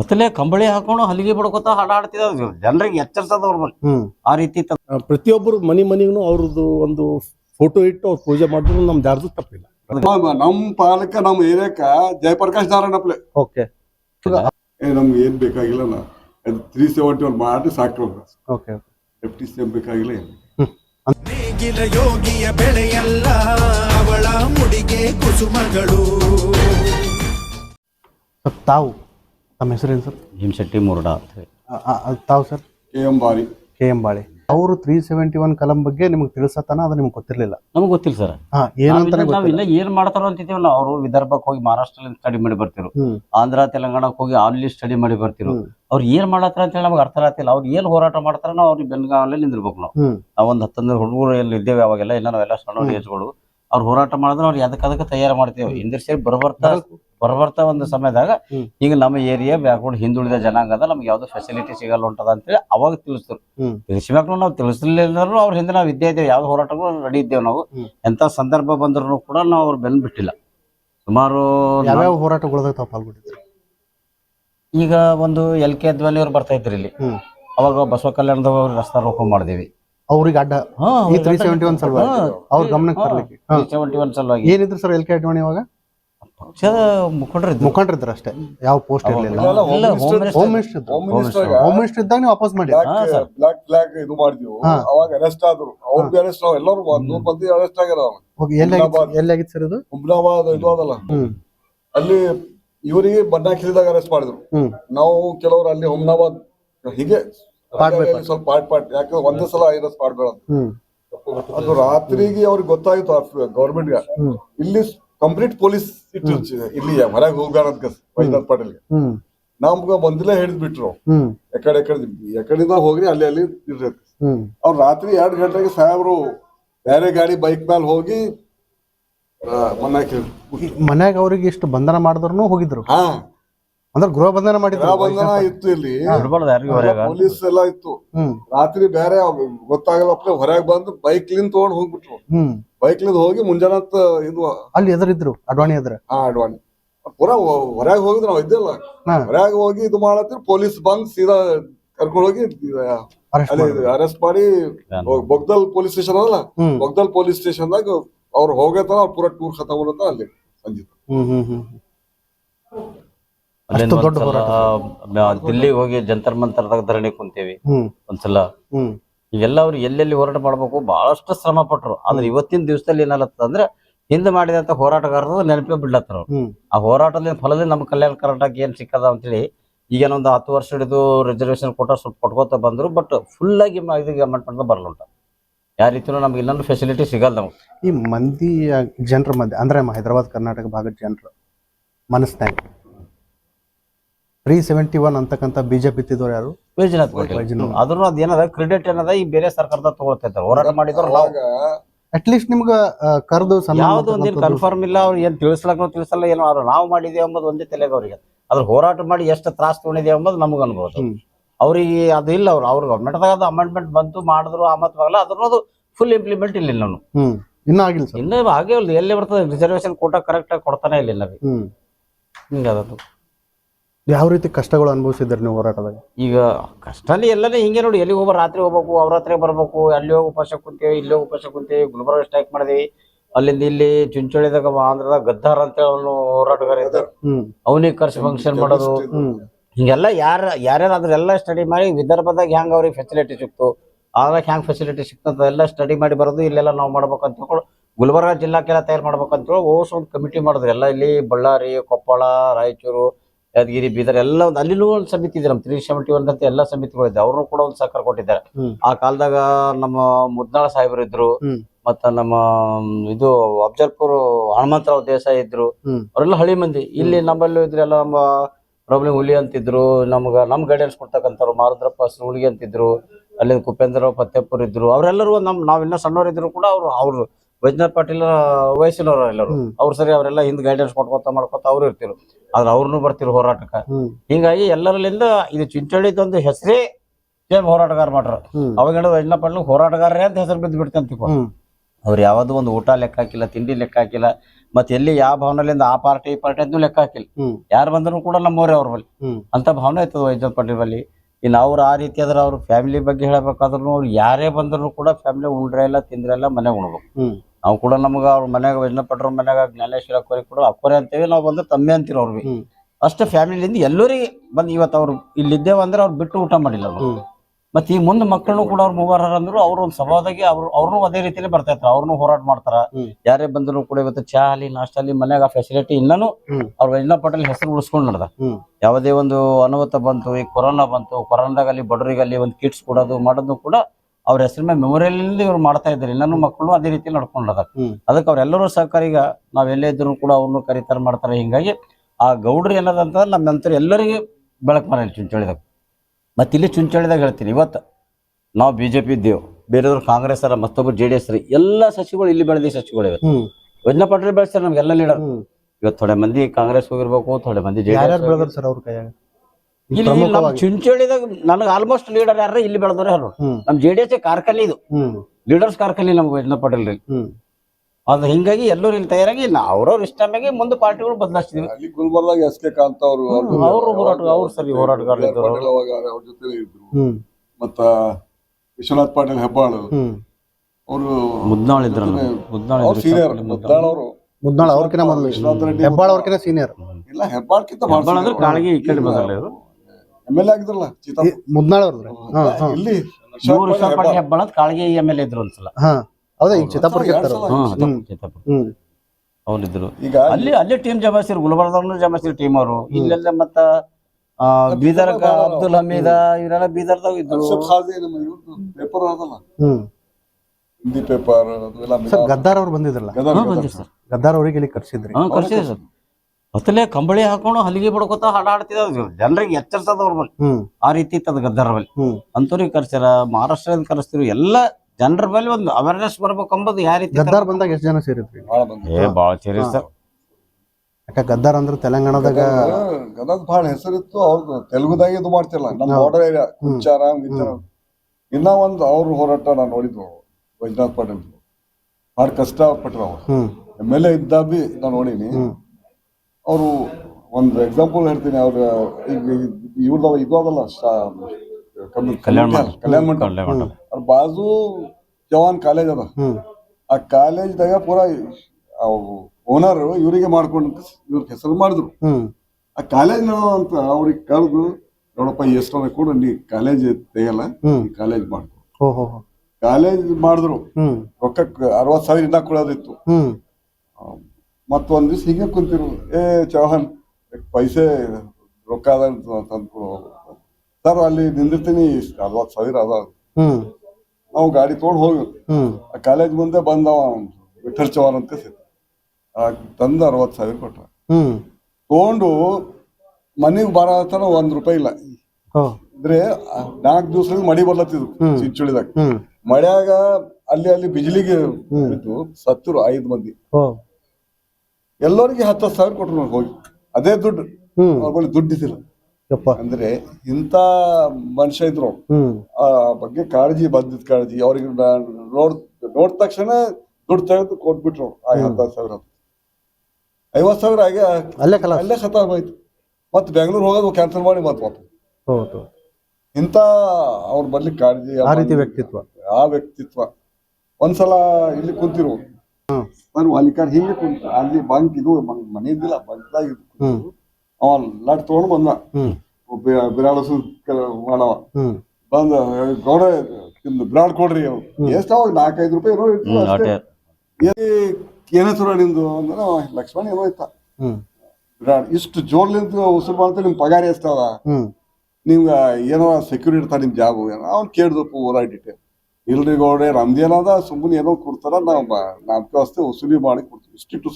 ಮೊದಲೇ ಕಂಬಳಿ ಹಾಕೊಂಡು ಹಲಿಗೆ ಬಡ್ಕೊತ ಹಾಡಾಡ್ತಿದ್ರು ಜನರಿಗೆ ಎಚ್ಚರಿಸದ ಅವ್ರ ಬಳಿ ಆ ರೀತಿ ಪ್ರತಿಯೊಬ್ಬರು ಮನೆ ಮನೆಗೂ ಅವ್ರದ್ದು ಒಂದು ಫೋಟೋ ಇಟ್ಟು ಅವ್ರು ಪೂಜೆ ಮಾಡಿದ್ರು ನಮ್ದು ಯಾರ್ದು ತಪ್ಪಿಲ್ಲ. ನಮ್ ಪಾಲಕ ನಮ್ ಏರಿಯಾಕ ಜಯಪ್ರಕಾಶ್ ನಾರಾಯಣಪ್ಲೆ ಓಕೆ. ಏ ನಮ್ಗೆ ಏನ್ ಬೇಕಾಗಿಲ್ಲ ನಾ ತ್ರೀ ಸೆವೆಂಟಿ ಒನ್ ಮಾಡಿ ಸಾಕ್ರು okay F T C M ಬೇಕಾಗಿಲ್ಲ ಏನು? ನೇಗಿಲ ಯೋಗಿಯ ಬೆಳೆಯಲ್ಲ ಅವಳ ಮುಡಿಗೆ ಕುಸುಮಗಳು. ತಾವು ತಮ್ಮ ಹೆಸರೇನು ಸರ್? ಭೀಮಶೆಟ್ಟಿ ಮುರುಡ ಅಂತ ಹೇಳಿ. ಆ- ಆ- ಆ, ತಾವು ಸರ್? ಕೆ ಎಂ ಬಾರಿ ಕೆ ಎಂ ಬಾಳಿ. ಅವರು ತ್ರೀ ಸೆವೆಂಟಿ ಒನ್ ಕಲಂ ಬಗ್ಗೆ ನಿಮ್ಗೆ ತಿಳಿಸತನ ಅದು ನಿಮ್ಗೆ ಗೊತ್ತಿರಲಿಲ್ಲ. ನಮಗೆ ಗೊತ್ತಿಲ್ಲ ಸರ್. ಹಾ ಏನಂತಾನೆ ನಾವ್ ಗೊತ್ತಿಲ್ಲ. ಇನ್ನ ಏನ್ ಮಾಡ್ತಾರೋ ಅಂತಿದ್ದೇವೆ ನಾವು ಅವರು ವಿದರ್ಭಕ್ಕೆ ಹೋಗಿ ಮಹಾರಾಷ್ಟ್ರದಲ್ಲಿ ಸ್ಟಡಿ ಮಾಡಿ ಬರ್ತಿರು. ಆಂಧ್ರ ತೆಲಂಗಾಣಕ್ಕೆ ಹೋಗಿ ಅಲ್ಲಿ ಸ್ಟಡಿ ಮಾಡಿ ಬರ್ತಿರು. ಅವ್ರು ಏನ್ ಮಾಡತ್ತಾರ ಅಂತ ಹೇಳಿ ನಮ್ಗೆ ಅರ್ಥ ಆಗ್ತಿಲ್ಲ. ಅವ್ರು ಏನ್ ಹೋರಾಟ ಮಾಡ್ತಾರ ನಾವು ಅವ್ರಿಗೆ ಬೆನ್ಗಾವಲ್ಲೇ ನಿಂದಿರ್ಬೇಕು ನಾವು. ನಾವೊಂದು ಹತ್ತೊಂದು ಹುಡುಗರು ಎಲ್ಲಿ ಇದ್ದೇವೆ ಅವಾಗೆಲ್ಲ ಇನ್ನ ನಾವೆಲ್ಲ ಸಣ್ಣ ಏಜ್ಗಳು ಅವ್ರು ಹೋರಾಟ ಮಾಡಿದ್ರೆ ಅವ್ರು ಅದಕ್ಕೆ ಅದಕ್ಕೆ ತಯಾರು ಮಾಡ್ತೇವೆ. ಹಿಂದಿರ್ಸಿ ಸೇರಿ ಬರಬರ್ತಾ ಬರಬರ್ತಾ ಒಂದು ಸಮಯದಾಗ. ಈಗ ನಮ್ಮ ಏರಿಯಾ ಬ್ಯಾಕ್ವರ್ಡ್ ಹಿಂದುಳಿದ ಜನಾಂಗದ ನಮ್ಗೆ ಯಾವ್ದು ಫೆಸಿಲಿಟಿ ಸಿಗಲ್ಲ ಉಂಟದ ಅಂತೇಳಿ ಅವಾಗ ತಿಳಿಸ್ತರು ಹ್ಮ್. ತಿಳಿಸ್ಬೇಕು ನಾವು ತಿಳಿಸ್ಲಿಲ್ಲ ಅವ್ರ ಹಿಂದೆ ನಾವು ಇದ್ದೇ ಇದ್ದೇವೆ ಯಾವ್ದು ಹೋರಾಟಗಳು ರೆಡಿ ಇದ್ದೇವೆ ನಾವು. ಎಂತ ಸಂದರ್ಭ ಬಂದ್ರು ಕೂಡ ನಾವು ಅವ್ರ ಬೆನ್ ಬಿಟ್ಟಿಲ್ಲ. ಸುಮಾರು ಯಾವ್ಯಾವ ಹೋರಾಟಗಳದಾಗ ತಾವು ಪಾಲ್ಗೊಂಡಿದ್ರಿ? ಈಗ ಒಂದು ಎಲ್ ಕೆ ಅದ್ವಾನಿ ಅವ್ರು ಬರ್ತಾ ಇದ್ರು ಇಲ್ಲಿ. ಅವಾಗ ಬಸವ ಕಲ್ಯಾಣದವ್ರು ಅವ್ರು ರಸ್ತಾ ರೋಪ ಮಾಡಿದೀವಿ. ಅವ್ರಿಗೆ ಅಡ್ಡ ಈ ತ್ರೀ ಸೆವೆಂಟಿ ಒನ್ ಸಲುವಾಗಿ. ಅವ್ರ ಗಮನಕ್ಕೆ ತರ್ಲಿಕ್ಕೆ. ಏನಿದ್ರು ಸರ್ ಎಲ್ ಕೆ ಅಡ್ವಾಣಿ ಇವಾಗ? ಪಕ್ಷದ ಮುಖಂಡರಿದ್ರು. ಮುಖಂಡರಿದ್ರು ಅಷ್ಟೇ. ಯಾವ ಪೋಸ್ಟ್ ಇರಲಿಲ್ಲ. ಇಲ್ಲ, home home minister- home minister ಇದ್ರು. ಹೋಮ್ ಮಿನಿಸ್ಟರ್ ಹೋಮ್ ಮಿನಿಸ್ಟರ್ ಇದ್ದಾಗ ನೀವು ವಾಪಸ್ ಮಾಡಿ ಹಾ, ಸರ್. ಬ್ಲಾಕ್ ಫ್ಲಾಗ್ ಇದು ಮಾಡಿದ್ವು. ಹಾ. ಅವಾಗ ಅರೆಸ್ಟ್ ಆದ್ರು. ಅವ್ರು ಬಿ ಅರೆಸ್ಟ್ ನಾವು ಎಲ್ಲರೂ ಒಂದ್ ನೂರ್ ಮಂದಿ ಅರೆಸ್ಟ್ ಆಗ್ಯಾರ ಎಲ್ಲಾಗಿತ್ತು ಎಲ್ಲಿ ಆಗಿತ್ತು ಸರ್ ಇದು? ಹುಮ್ನಾಬಾದ್ ಇದು ಅದಲ್ಲ. ಹ್ಮ್. ಅಲ್ಲಿ ಇವರಿಗೆ ಬಣ್ಣ ಹಾಕಿದಾಗ ಅರೆಸ್ಟ್ ಮಾಡಿದ್ರು. ಹ್ಮ್. ನಾವು ಕೆಲವರು ಅಲ್ಲಿ ಹುಮ್ನಾಬಾದ್ ಹೀಗೆ ಪಾಟ್ ಬೈ ಸ್ವಲ್ಪ ಪಾಟ್ ಪಾಟ್ ಯಾಕಂದ್ರೆ ಒಂದೇ ಸಲ ಐರಸ್. ಹ್ಮ್. ಅದು ರಾತ್ರಿಗೆ ಅವ್ರಿಗೆ ಗೊತ್ತಾಯ್ತು ಗೌರ್ಮೆಂಟ್ ಹ್ಮ್. ಇಲ್ಲಿ ಕಂಪ್ಲೀಟ್ ಪೊಲೀಸ್ ಇಟ್ಟು ಇಲ್ಲಿ ಹೊರಗೆ ಹೋಗಾರ ಅಂತ ವೈದ್ಯನಾಥ್ ಪಾಟೀಲ್ ಹ್ಮ್. ನಮ್ಗ ಬಂದಿಲ್ಲ ಹಿಡಿದ್ ಬಿಟ್ರು ಎಕಡೆ ಎಕಡೆ ಎಕಡೆಯಿಂದ ಹೋಗ್ರಿ ಅಲ್ಲಿ ಅಲ್ಲಿ ಇರ್ರಿ ಹ್ಮ್. ಅವ್ರು ರಾತ್ರಿ ಎರಡ್ ಗಂಟೆಗೆ ಸಾಹೇಬ್ರು ಬೇರೆ ಗಾಡಿ ಬೈಕ್ ಮೇಲೆ ಹೋಗಿ ಮಣ್ಣ್ ಮನ್ಯಾಗ ಅವ್ರಿಗೆ ಇಷ್ಟು ಬಂಧನ ಮಾಡಿದ್ರು ಹೋಗಿದ್ರು. ಹಾ. ಅಂದ್ರೆ ಗೃಹ ಬಂಧನ ಮಾಡಿದ್ರು. ಬಂಧನ ಇತ್ತು ಇಲ್ಲಿ. ಬಿಡ್ಬಾರ್ದು ಯಾರಿಗೂ ಹೊರಗ ಪೊಲೀಸ್ ಎಲ್ಲ ಇತ್ತು. ಹ್ಮ್. ರಾತ್ರಿ ಬೇರೆ ಗೊತ್ತಾಗಲ್ಲ ಹೊರಗೆ ಬಂದು ಬೈಕ್ ಲಿಂದ ತಗೊಂಡ್ ಹೋಗ್ಬಿಟ್ರು. ಹ್ಮ್. ಬೈಕ್ ಲಿಂದ ಹೋಗಿ ಮುಂಜಾನತ್ ಇದು ಅಲ್ಲಿ ಎದುರಿದ್ರು ಅಡ್ವಾಣಿ ಎದುರು. ಹಾ ಅಡ್ವಾಣಿ. ಪೂರಾ ಹೊರಗೆ ಹೋಗಿದ್ರು ನಾವು ಇದ್ದಿಲ್ಲ. ಹೊರಗೆ ಹೋಗಿ ಇದು ಮಾಡತ್ತಿ ಪೊಲೀಸ್ ಬಂದ್ ಸೀದಾ ಕರ್ಕೊಂಡು ಹೋಗಿ ಅರೆಸ್ಟ್ ಅಲ್ಲಿ ಅರೆಸ್ಟ್ ಮಾಡಿ ಬೊಗ್ದಲ್ ಪೊಲೀಸ್ ಸ್ಟೇಷನ್ ಅಲ್ಲ? ಬೊಗ್ದಲ್ ಪೊಲೀಸ್ ಸ್ಟೇಷನ್ದಾಗ ಅವ್ರು ಹೋಗತ್ತಾರ ಅವ್ರ ಪೂರಾ ಟೂರ್ ಖತಮ್ ಅಂತ ಅಲ್ಲಿ ಸಂಜೆ ಹ್ಮ್ ಹ್ಮ್ ಹ್ಮ್. ಅಲ್ಲಿಂದ ಒಂದ್ಸಲ ದಿಲ್ಲಿಗೆ ಹೋಗಿ ಜಂತರ್ ಮಂತರ್ದಾಗ ಧರಣಿ ಕುಂತೇವಿ. ಒಂದ್ಸಲ. ಹ್ಮ್. ಈಗೆಲ್ಲ ಅವ್ರು ಎಲ್ಲೆಲ್ಲಿ ಹೋರಾಟ ಮಾಡ್ಬೇಕು ಬಹಳಷ್ಟು ಶ್ರಮ ಪಟ್ರು. ಆದ್ರೆ ಇವತ್ತಿನ ದಿವಸದಲ್ಲಿ ಏನಾಗತ್ತ ಅಂದ್ರೆ ಹಿಂದೆ ಮಾಡಿದಂತ ಹೋರಾಟಗಾರರು ನೆನಪೇ ಬಿಡ್ಲತ್ತಾರ ಅವ್ರು. ಆ ಹೋರಾಟದ ಫಲದಲ್ಲಿ ನಮ್ಮ ಕಲ್ಯಾಣ ಕರ್ನಾಟಕ ಏನ್ ಸಿಕ್ಕದ ಅಂತೇಳಿ ಈಗೇನೊಂದು ಹತ್ತು ವರ್ಷ ಹಿಡಿದು ರಿಸರ್ವೇಶನ್ ಕೊಟ್ಟ ಸ್ವಲ್ಪ ಕೊಟ್ಕೋತ ಬಂದ್ರು ಬಟ್ ಫುಲ್ ಆಗಿ ಇದು ಗಮನ ಪಡೆದ ಯಾ ಯಾವ ರೀತಿ ನಮ್ಗೆ ಇನ್ನೊಂದು ಫೆಸಿಲಿಟಿ ಸಿಗಲ್ಲ ನಮ್ಗೆ. ಈ ಮಂದಿ ಜನರ ಮಧ್ಯೆ ಅಂದ್ರೆ ಹೈದರಾಬಾದ್ ಕರ್ನಾಟಕ ಭಾಗದ ಜನರು ಮನಸ್ನಾಗ ತ್ರೀ ಸೆವೆಂಟಿ ಒನ್ ಅಂತಕ್ಕಂಥ ಬಿಜೆಪಿ ಬಿತ್ತಿದವ್ರು ಯಾರು? ವೈಜನಾಥ್ ಪಾಟೀಲ್ ವೈಜನಾಥ್. ಅದ್ರೂ ಅದೇನದ ಕ್ರೆಡಿಟ್ ಏನದ ಈ ಬೇರೆ ಸರ್ಕಾರದ ತಗೊಳ್ತಾ ಇದ್ದಾರೆ. ಹೋರಾಟ ಮಾಡಿದ್ರು ನಾವು. ಅಟ್ಲೀಸ್ಟ್ ನಿಮ್ಗ ಕರೆದು ಯಾವ್ದು ಒಂದೇನು ಕನ್ಫರ್ಮ್ ಇಲ್ಲ ಅವ್ರು ಏನ್ ತಿಳಿಸ್ಲಕ್ಕ ತಿಳಿಸಲ್ಲ ಏನೋ ಅವ್ರು ನಾವು ಮಾಡಿದೇವೆ ಎಂಬುದು ಒಂದೇ ತಲೆಗೆ ಅವ್ರಿಗೆ. ಅದ್ರ ಹೋರಾಟ ಮಾಡಿ ಎಷ್ಟು ತ್ರಾಸ ತೊಗೊಂಡಿದೆ ಎಂಬುದು ನಮ್ಗೆ ಅನ್ಬೋದು. ಹ್ಮ್. ಅವ್ರಿಗೆ ಅದು ಇಲ್ಲ ಅವ್ರು ಅವ್ರ ಗೌರ್ಮೆಂಟ್ದಾಗ ಅದು ಅಮೆಂಡ್ಮೆಂಟ್ ಬಂತು ಮಾಡಿದ್ರು ಆ ಅದ್ರ ಅದು ಫುಲ್ ಇಂಪ್ಲಿಮೆಂಟ್ ಇಲ್ಲ ನಾನು. ಹ್ಮ್. ಇನ್ನೂ ಆಗಿಲ್ಲ ಸರ್. ಇನ್ನೂ ಆಗೇ ಇಲ್ಲ ಎಲ್ಲಿ ಬರ್ತದೆ ರಿಸರ್ವೇಶನ್ ಕೋಟ ಕರೆಕ್ಟ್ ಆಗಿ ಕೊಡ್ತಾನೆ ಇಲ್ಲ ನಮಗೆ ಹ್ಮ್. ಯಾವ ರೀತಿ ಕಷ್ಟಗಳು ಅನುಭವಿಸಿದ್ರಿ ನೀವು ಹೋರಾಟದಾಗ ಈಗ ಕಷ್ಟಲ್ಲಿ ಎಲ್ಲನೇ ಹಿಂಗೆ ನೋಡಿ ಎಲ್ಲಿ ಹೋಗೋ ರಾತ್ರಿ ಹೋಗ್ಬೇಕು ಅವ್ರ ಹತ್ರ ಬರ್ಬೇಕು ಅಲ್ಲಿ ಹೋಗಿ ಉಪವಾಸ ಕುಂತೀವಿ ಇಲ್ಲಿ ಹೋಗಿ ಉಪವಾಸ ಕುಂತೀವಿ ಗುಲ್ಬರ್ಗ ಸ್ಟ್ರೈಕ್ ಮಾಡಿದ್ವಿ. ಅಲ್ಲಿಂದ ಇಲ್ಲಿ ಚುಂಚೋಳಿದಾಗ ಆಂಧ್ರದಾಗ ಗದ್ದಾರ್ ಅಂತ ಅವನು ಹೋರಾಟಗಾರ ಇದ್ದ. ಹ್ಮ್. ಅವನಿಗೆ ಖರ್ಚು ಫಂಕ್ಷನ್ ಮಾಡೋದು. ಹಿಂಗೆಲ್ಲ ಯಾರ ಯಾರ್ಯಾರು ಅದ್ರೆಲ್ಲ ಸ್ಟಡಿ ಮಾಡಿ ವಿದರ್ಭದಾಗ ಹೆಂಗ್ ಅವ್ರಿಗೆ ಫೆಸಿಲಿಟಿ ಸಿಕ್ತು? ಆಗ ಹೆಂಗ್ ಫೆಸಿಲಿಟಿ ಸಿಕ್ತಂತ ಎಲ್ಲ ಸ್ಟಡಿ ಮಾಡಿ ಬರೋದು ಇಲ್ಲೆಲ್ಲ ನಾವು ಮಾಡ್ಬೇಕಂತ ತಿಳ್ಕೊಂಡು ಗುಲ್ಬರ್ಗ ಜಿಲ್ಲಾಕ್ಕೆಲ್ಲ ತಯಾರು ಮಾಡ್ಬೇಕಂತ ಹೇಳಿ ಓಸ್ ಒಂದು ಕಮಿಟಿ ಮಾಡಿದ್ರು. ಎಲ್ಲ ಇಲ್ಲಿ ಬಳ್ಳಾರಿ ಕೊಪ್ಪಳ ರಾಯಚೂರು ಯಾದಗಿರಿ ಬೀದರ್ ಎಲ್ಲ ಒಂದು ಅಲ್ಲಿನೂ ಒಂದು ಸಮಿತಿ ಇದೆ ನಮ್ಮ ತ್ರೀ ಸೆವೆಂಟಿ ಒನ್ ಅಂತ ಎಲ್ಲ ಸಮಿತಿಗಳಿದೆ ಅವ್ರನ್ನೂ ಕೂಡ ಒಂದು ಸಹಕಾರ ಕೊಟ್ಟಿದ್ದಾರೆ. ಆ ಕಾಲದಾಗ ನಮ್ಮ ಮುದ್ನಾಳ ಸಾಹೇಬರು ಇದ್ರು. ಮತ್ತ ನಮ್ಮ ಇದು ಅಫ್ಜಲ್ಪುರ್ ಹನುಮಂತರಾವ್ ದೇಸಾಯಿ ಇದ್ರು. ಅವರೆಲ್ಲ ಹಳಿ ಮಂದಿ. ಇಲ್ಲಿ ನಮ್ಮಲ್ಲೂ ಇದ್ರೆಲ್ಲ ನಮ್ಮ ಪ್ರಾಬ್ಲಮ್ ಹುಲಿ ಅಂತಿದ್ರು ನಮ್ಗ ನಮ್ ಗೈಡೆನ್ಸ್ ಕೊಡ್ತಕ್ಕಂಥವ್ರು ಮಾರುದ್ರಪ್ಪ ಹುಲಿ ಅಂತಿದ್ರು ಅಲ್ಲಿ ಕುಪೇಂದ್ರ ಪತ್ತೆಪುರ್ ಇದ್ರು. ಅವರೆಲ್ಲರೂ ನಮ್ ನಾವಿನ್ನ ಸಣ್ಣವರಿದ್ರು ಕೂಡ ಅವ್ರು ಅವ್ರು ವೈದ್ಯನಾಥ್ ಪಾಟೀಲ್ ವಯಸ್ಸಿನವರು ಎಲ್ಲರೂ. ಅವ್ರು ಸರಿ ಅವರೆಲ್ಲ ಹಿಂದ್ ಗೈಡೆನ್ಸ್ ಕೊಟ್ಕೊತ ಮಾಡ್ಕೊತ ಅವ್ರು ಇರ್ತಿರು ಆದ್ರೆ ಅವ್ರನ್ನು ಬರ್ತಿರೋ ಹೋರಾಟಕ್ಕೆ. ಹಿಂಗಾಗಿ ಎಲ್ಲರಲ್ಲಿಂದ ಇದು ಚಿಂಚೋಳಿದೊಂದು ಹೆಸರೇ ಸೇಮ್ ಹೋರಾಟಗಾರ ಮಾಡ್ರ. ಅವಾಗ ಅವಾಗ ಎಲ್ಲ ಪಡ್ಲು ಹೋರಾಟಗಾರರೇ ಅಂತ ಹೆಸರು ಬಿದ್ದು ಬಿಡ್ತಂತ ಅವ್ರು ಯಾವ್ದು ಒಂದು ಊಟ ಲೆಕ್ಕ ಹಾಕಿಲ್ಲ ತಿಂಡಿ ಲೆಕ್ಕ ಹಾಕಿಲ್ಲ. ಮತ್ತೆ ಎಲ್ಲಿ ಯಾವ ಭಾವನೆಲಿಂದ ಆ ಪಾರ್ಟಿ ಈ ಪಾರ್ಟಿ ಅಂತ ಲೆಕ್ಕ ಹಾಕಿಲ್ಲ. ಯಾರು ಬಂದ್ರು ಕೂಡ ನಮ್ಮವರೇ ಅವ್ರ ಬಳಿ. ಹ್ಮ್. ಅಂತ ಭಾವನೆ ಇತ್ತು ವೈದ್ಯ ಪಾಟೀಲ್ ಬಲ್ಲಿ ಇನ್ನು ಅವ್ರು ಆ ರೀತಿ ಆದ್ರೆ ಅವ್ರ ಫ್ಯಾಮಿಲಿ ಬಗ್ಗೆ ಹೇಳಬೇಕಾದ್ರೂ ಅವ್ರು ಯಾರೇ ಬಂದ್ರು ಕೂಡ ಫ್ಯಾಮಿಲಿ ಉಂಡ್ರೆ ಇಲ್ಲ ತಿಂದ್ರೆ ಇಲ್ಲ ಮನೆ ಉಣ್ಬೇಕು. ನಾವು ಕೂಡ ನಮ್ಗೆ ಅವ್ರ ಮನ್ಯಾಗ ವೈದ್ಯ ಪಟ್ರ ಮನ್ಯಾಗ ಜ್ಞಾನೇಶ್ವರ ಅಕ್ಕೋರಿ ಕೂಡ ಅಕ್ಕೋರಿ ಅಂತೇವಿ ನಾವು ಬಂದ್ರೆ ತಮ್ಮೆ ಅಂತೀವಿ ಅವ್ರಿಗೆ ಹ್ಮ್. ಫ್ಯಾಮಿಲಿ ಫ್ಯಾಮಿಲಿಯಿಂದ ಎಲ್ಲರಿಗೆ ಬಂದು ಇವತ್ತು ಅವ್ರು ಇಲ್ಲಿದ್ದೇವೆ ಅಂದ್ರೆ ಅವ್ರು ಬಿಟ್ಟು ಊಟ ಮಾಡಿಲ್ಲ ಅವ್ರು. ಮತ್ತೆ ಈ ಮುಂದೆ ಮಕ್ಕಳನ್ನು ಕೂಡ ಅವ್ರು ಮೂವರ ಅಂದ್ರು ಅವ್ರು ಒಂದು ಸ್ವಭಾವದಾಗಿ ಅವ್ರು ಅವ್ರನ್ನೂ ಅದೇ ರೀತಿಯಲ್ಲಿ ಬರ್ತಾ ಇರ್ತಾರೆ ಅವ್ರನ್ನೂ ಹೋರಾಟ ಮಾಡ್ತಾರ. ಯಾರೇ ಬಂದ್ರು ಕೂಡ ಇವತ್ತು ಚಾ ಅಲ್ಲಿ ನಾಷ್ಟ ಅಲ್ಲಿ ಮನ್ಯಾಗ ಫೆಸಿಲಿಟಿ ಇನ್ನೂ ಅವ್ರು ಅವ್ರ ಪಟೇಲ್ ಹೆಸರು ಉಳಿಸ್ಕೊಂಡು ನಡ್ದ. ಯಾವದೇ ಒಂದು ಅನುಭವ ಬಂತು ಈ ಕೊರೋನಾ ಬಂತು ಕೊರೋನಾದಾಗ ಅಲ್ಲಿ ಬಡವರಿಗೆ ಅಲ್ಲಿ ಒಂದು ಕಿಟ್ಸ್ ಕೊಡೋದು ಮಾಡೋದು ಕೂಡ ಅವ್ರ ಹೆಸರು ಮೇಲೆ ಮೆಮೊರಿಯಲ್ ಇವ್ರು ಮಾಡ್ತಾ ಇದ್ದಾರೆ. ಇನ್ನೂ ಮಕ್ಕಳು ಅದೇ ರೀತಿ ನಡ್ಕೊಂಡದ. ಅದಕ್ಕೆ ಅವ್ರೆಲ್ಲರೂ ಸಹಕಾರ ಈಗ ನಾವ್ ಎಲ್ಲೇ ಇದ್ರು ಕೂಡ ಅವ್ರನ್ನು ಕರೀತಾರ ಮಾಡ್ತಾರೆ. ಹಿಂಗಾಗಿ ಆ ಗೌಡ್ರು ಏನದಂತ ನಮ್ಮಂತರ ಎಲ್ಲರಿಗೆ ಬೆಳಕು ಮಾಡಿ ಚುಂಚಳಿದಾಗ. ಮತ್ತೆ ಇಲ್ಲಿ ಚುಂಚಳಿದಾಗ ಹೇಳ್ತೀನಿ ಇವತ್ತು ನಾವು ಬಿ ಜೆ ಪಿ ಇದ್ದೇವೆ. ಬೇರೆಯವ್ರು ಕಾಂಗ್ರೆಸ್ ಅರ ಮತ್ತೊಬ್ರು ಜೆ ಡಿ ಎಸ್ ಎಲ್ಲ ಸಚಿವಗಳು ಇಲ್ಲಿ ಬೆಳೆದ ಸಚಿವಗಳಿವೆ ಯೋಜನಾ ಪಟ್ರಿ ಬೆಳೆಸ್ತಾರೆ ನಮ್ಗೆಲ್ಲ ಲೀಡರ್. ಇವತ್ತು ಥೋಡೆ ಮಂದಿ ಕಾಂಗ್ರೆಸ್ ಹೋಗಿರ್ಬೇಕು ಥೋಡೆ ಮಂದಿ ಜೆ ಅವ್ರ ಕೈಯಾಗ? ಇಲ್ಲಿ ನಮ್ಮ ಚುಂಚಳಿದಾಗ ನನಗೆ ಆಲ್ಮೋಸ್ಟ್ ಲೀಡರ್ ಯಾರ ಇಲ್ಲಿ ಬೆಳೆದವ್ರೆ ಯಾರು ನಮ್ ಜೆ ಡಿ ಎಸ್ ಕಾರ್ಖಾನೆ ಇದು. ಲೀಡರ್ಸ್ ಕಾರ್ಖಾನೆ ನಮ್ಗೆ ವಜ್ನ ಪಟೇಲ್ ರೀ. ಅದು ಹಿಂಗಾಗಿ ಎಲ್ಲರೂ ಇಲ್ಲಿ ತಯಾರಾಗಿ ಅವ್ರವ್ರ ಇಷ್ಟ ಮೇಲೆ ಮುಂದೆ ಪಾರ್ಟಿಗಳು ಬದಲಾಯಿಸ್ತೀವಿ. ಅಲ್ಲಿ ಗುಲ್ಬರ್ದಾಗ ಎಸ್ ಕೆ ಕಾಂತ ಅವರು ಅವರು ಹೋರಾಟ ಅವ್ರು ಸರಿ ಹೋರಾಟಗಾರರು ಅವ್ರ ಜೊತೆ ಇದ್ರು. ಮತ್ತ ವಿಶ್ವನಾಥ್ ಪಾಟೀಲ್ ಹೆಬ್ಬಾಳು. ಅವರು ಮುದ್ನಾಳ್ ಇದ್ರಲ್ಲ. ಮುದ್ನಾಳ್ ಅವ್ರು ಸೀನಿಯರ್ ಮುದ್ನಾಳ್. ಮುದ್ದಾಳ್ ಅವರು. ಮುದ್ನಾಳ್ ಅವ್ರಕಿನ ಮೊದಲು ವಿಶ್ವನಾಥ್ ರೆಡ್ಡಿ ಹೆಬ್ಬಾಳ ಅವ್ರಕಿನ ಸೀನಿಯರ್ ಇಲ್ಲ ಹೆಬ್ಬಾಳ್ಕಿಂತ ಹೆಬ್ಬಾಳ್ ಅಂದ್ರೆ ಕಾಳಗಿ ಈ ಕಡೆ ಬದಲ್ಲ ಇವರು. ಎಂ ಎಲ್ ಎ ಆಗಿದ್ರಲ್ಲ ಚಿತ್ತ ಮುದ್ನಾಳ ಅವ್ರದ್ರಿ ಹಾ ಹಾ. ಇಲ್ಲಿ ಮೂರು ವರ್ಷ ಕಾಳಗಿ ಎಂ ಎಲ್ ಇದ್ರು ಒಂದ್ಸಲ. ಹಾ ಹೌದಾ ಈಗ ಚಿತ್ತಾಪುರಕ್ಕೆ ಇರ್ತಾರ ಹ್ಮ್ ಹ್ಮ್. ಚಿತ್ತಾಪುರ. ಹ್ಮ್. ಅವ್ರಿದ್ರು ಈಗ ಅಲ್ಲಿ ಅಲ್ಲಿ ಟೀಮ್ ಜಮಾಸಿರು ಗುಲ್ಬರ್ದವ್ರು ಜಮಾಸಿರು ಟೀಮ್ ಅವರು. ಇಲ್ಲೆಲ್ಲ ಮತ್ತ ಆ, ಬೀದರ್ ಅಬ್ದುಲ್ ಹಮೀದ ಇವರೆಲ್ಲ ಬೀದರ್ದಾಗ ಇದ್ರು. ಪೇಪರ್ ಅದಲ್ಲ ಹ್ಮ್. ಹಿಂದಿ ಪೇಪರ್ ಅದೆಲ್ಲ ಸರ್ ಗದ್ದಾರ್ ಅವ್ರು ಬಂದಿದ್ರಲ್ಲ? ಗದ್ದಾರ್ ಅವ್ರಿಗೆ ಇಲ್ಲಿ ಕರ್ಸಿದ್ರಿ. ಹಾ ಕರ್ಸಿದೆ ಸರ್. ಹೊತ್ತಲೇ ಕಂಬಳಿ ಹಾಕೊಂಡು ಹಲಿಗೆ ಬಡ್ಕೋತ ಹಾಡ ಆಡ್ತಿದ್ದ ಜನರಿಗೆ ಎಚ್ಚರಿಸೋದು ಅವ್ರ ಬಳಿ ಆ ರೀತಿ ಇತ್ತದ ಗದ್ದರ ಬಳಿ. ಹ್ಮ್. ಅಂತವ್ರಿಗೆ ಕರ್ಸ್ಯಾರ? ಮಹಾರಾಷ್ಟ್ರದಿಂದ ಕರೆಸ್ತಿರು ಎಲ್ಲ ಜನರ ಮೇಲೆ ಒಂದು ಅವೇರ್ನೆಸ್ ಬರ್ಬೇಕಂಬುದು ಯಾವ ರೀತಿ ಗದ್ದಾರ್ ಬಂದಾಗ ಎಷ್ಟು ಜನ ಸೇರಿದ್ರಿ? ಬಹಳ ಏ ಸೀರಿಯಸ್ ಸರ್. ಯಾಕ ಗದ್ದಾರ್ ಅಂದ್ರೆ ತೆಲಂಗಾಣದಾಗ ಗದಗ ಭಾಳ ಹೆಸರಿತ್ತು ಅವ್ರದ್ದು ತೆಲುಗುದಾಗ ಇದು ಮಾಡ್ತಿಲ್ಲ ನಮ್ಮ. ಬಾರ್ಡರ್ ಏರಿಯಾ ವಿಚಾರ ಕುಂಚಾರ ಇನ್ನ ಒಂದು ಅವ್ರ ಹೋರಾಟ ನಾನು ನೋಡಿದ್ವು ವೈದ್ಯನಾಥ್ ಪಾಟೀಲ್ ಕಷ್ಟ ಪಟ್ರು ಅವ್ರು. ಎಂ ಎಲ್ ಎ ಇದ್ದಾಗ ಬಿ ನಾನು ನೋಡೀನಿ. ಅವರು ಒಂದು ಎಕ್ಸಾಂಪಲ್ ಹೇಳ್ತೀನಿ ಅವ್ರ ಈಗ ಇವ್ರದವ ಇದು ಅದಲ್ಲ ಕಲ್ಯಾಣ ಮಂಟಪ. ಅವ್ರ ಬಾಜು ಜವಾನ್ ಕಾಲೇಜ್ ಅದ. ಹ್ಮ್. ಆ ಕಾಲೇಜ್ದಾಗ ಪೂರಾ ಓನರ್ ಇವರಿಗೆ ಮಾಡ್ಕೊಂಡು ಇವ್ರ ಹೆಸರು ಮಾಡಿದ್ರು. ಆ ಕಾಲೇಜ್ ಅಂತ ಅವ್ರಿಗೆ ಕರೆದು ನೋಡಪ್ಪ ಎಷ್ಟರ ಕೂಡ ನೀ ಕಾಲೇಜ್ ತೆಗಲ್ಲ ಕಾಲೇಜ್ ಮಾಡ್ಕೊ. ಕಾಲೇಜ್ ಮಾಡಿದ್ರು. ರೊಕ್ಕ ರೊಕ್ಕಕ್ಕೆ ಅರವತ್ತು ಸಾವಿರ ಇನ್ನ ಕೊಡೋದಿತ್ತು. ಮತ್ತೊಂದ್ ದಿವ್ಸ ಹಿಂಗೆ ಕುಂತಿರು. ಏ ಚೌಹಾನ್ ಪೈಸೆ ರೊಕ್ಕ ಅದ ತಂದ್ಕೊಡು ಸರ್ ಅಲ್ಲಿ ನಿಂದಿರ್ತೀನಿ ಅರವತ್ತು ಸಾವಿರ ಅದ. ನಾವು ಗಾಡಿ ತೊಗೊಂಡು ಹೋಗಿ ಕಾಲೇಜ್ ಮುಂದೆ ಬಂದವ ವಿಠಲ್ ಚೌಹಾನ್ ಅಂತ ಸಿಕ್ಕ ಆ ತಂದು ಅರವತ್ತು ಸಾವಿರ ಕೊಟ್ಟ ತಗೊಂಡು ಮನೆಗೆ ಬರತನ ಒಂದ್ ರೂಪಾಯಿ ಇಲ್ಲ. ಅಂದ್ರೆ ನಾಲ್ಕು ದಿವಸದಿಂದ ಮಡಿ ಬರ್ಲತ್ತಿದ್ರು. ಚಿಂಚುಳಿದಾಗ. ಮಳೆಯಾಗ ಅಲ್ಲಿ ಅಲ್ಲಿ ಬಿಜ್ಲಿಗೆ ಬಿದ್ದು ಸತ್ತರು ಐದ್ ಮಂದಿ. ಎಲ್ಲರಿಗೆ ಹತ್ತು ಸಾವಿರ ಕೊಟ್ರು ನೋಡಿ ಹೋಗಿ. ಅದೇ ದುಡ್ಡು. ಅವ್ರಿಗೆ ಅವ್ರ ಬಳಿ ದುಡ್ಡು ಇದ್ದಿಲ್ಲ ಯಪ್ಪ. ಅಂದ್ರೆ ಇಂತ ಮನುಷ್ಯ ಇದ್ರು. ಅವ್ರು. ಹ್ಮ್. ಆ ಬಗ್ಗೆ ಕಾಳಜಿ ಬಂದಿದ್ ಕಾಳಜಿ. ಅವ್ರಿಗೆ ನಾ- ನೋಡ್ ನೋಡಿದ ತಕ್ಷಣ ದುಡ್ಡು ತೆಗೆದು ಕೊಟ್ಬಿಟ್ರು ಆ ಹತ್ತು ಸಾವಿರ ಐವತ್ ಸಾವಿರ ಆಗಿ ಅಲ್ಲೇ ಕಲ ಅಲ್ಲೇ ಖತಾಮ್ ಆಯ್ತು ಮತ್ತೆ ಬೆಂಗಳೂರು ಹೋಗೋದು ಕ್ಯಾನ್ಸಲ್ ಮಾಡಿ ಮತ್ತೆ ವಾಪಸ್ ಹೌದು. ಇಂಥ ಅವ್ರ ಬರ್ಲಿಕ್ಕೆ ಕಾಳಜಿ ಆ ರೀತಿ ವ್ಯಕ್ತಿತ್ವ. ಆ ವ್ಯಕ್ತಿತ್ವ. ಒಂದ್ಸಲ ಇಲ್ಲಿ ಕುಂತಿರು. ನಾನು ಕಡೆ ಹಿಂಗೆ ಕುಂತ ಅಲ್ಲಿ ಬಂಕ್ ಇದು ಮನೆ ಇದ್ದಿಲ್ಲ ಬಂಕ್ದಾಗ ಅವ ಲಟ್ ತಗೊಂಡ್ ಬಂದ. ಬಿರಾಡ ಮಾಡವ. ಬಂದ ಗೌಡ ನಿಮ್ದು ಬಿರಾಡ್ ಕೊಡ್ರಿ ಎಷ್ಟ ಎಷ್ಟು ಅವಾಗ ನಾಲ್ಕೈದು ರೂಪಾಯಿ ಏನೋ ಇತ್ತು ಹ್ಮ್, ಅಷ್ಟೇ. ಏ, ಏನ್ ಹೆಸರು ನಿಮ್ದು ಅಂದ್ರೆ ಲಕ್ಷ್ಮಣ ಏನೋ ಇತ್ತ. ಬಿರಾಡ್ ಇಷ್ಟು ಜೋರ್ಲಿಂತ ಉಸಿರು ಮಾಡ್ತಾ ನಿಮ್ ಪಗಾರ ಎಷ್ಟದ ಹ್ಮ್ ನಿಮ್ಗ ಏನೋ ಸೆಕ್ಯೂರಿಟಿ ಇರ್ತಾರ ನಿಮ್ ಜಾಬ್ ಏನೋ. ಅವ್ನ್ ಕೇಳ್ದಪ್ಪ ಓಡಾಡಿಟ್ಟೆ ಇಲ್ರಿ ಗೌಡ್ರೆ ನಮ್ದೇನದ ಸುಮ್ಮನೆ ಏನೋ ಕೊಡ್ತಾರ ನಾವು ನಾಲ್ಕು ವಸ್ತು ವಸೂಲಿ ಮಾಡಿ ಕೊಡ್ತೀವಿ. ಇಷ್ಟಿಟ್ಟು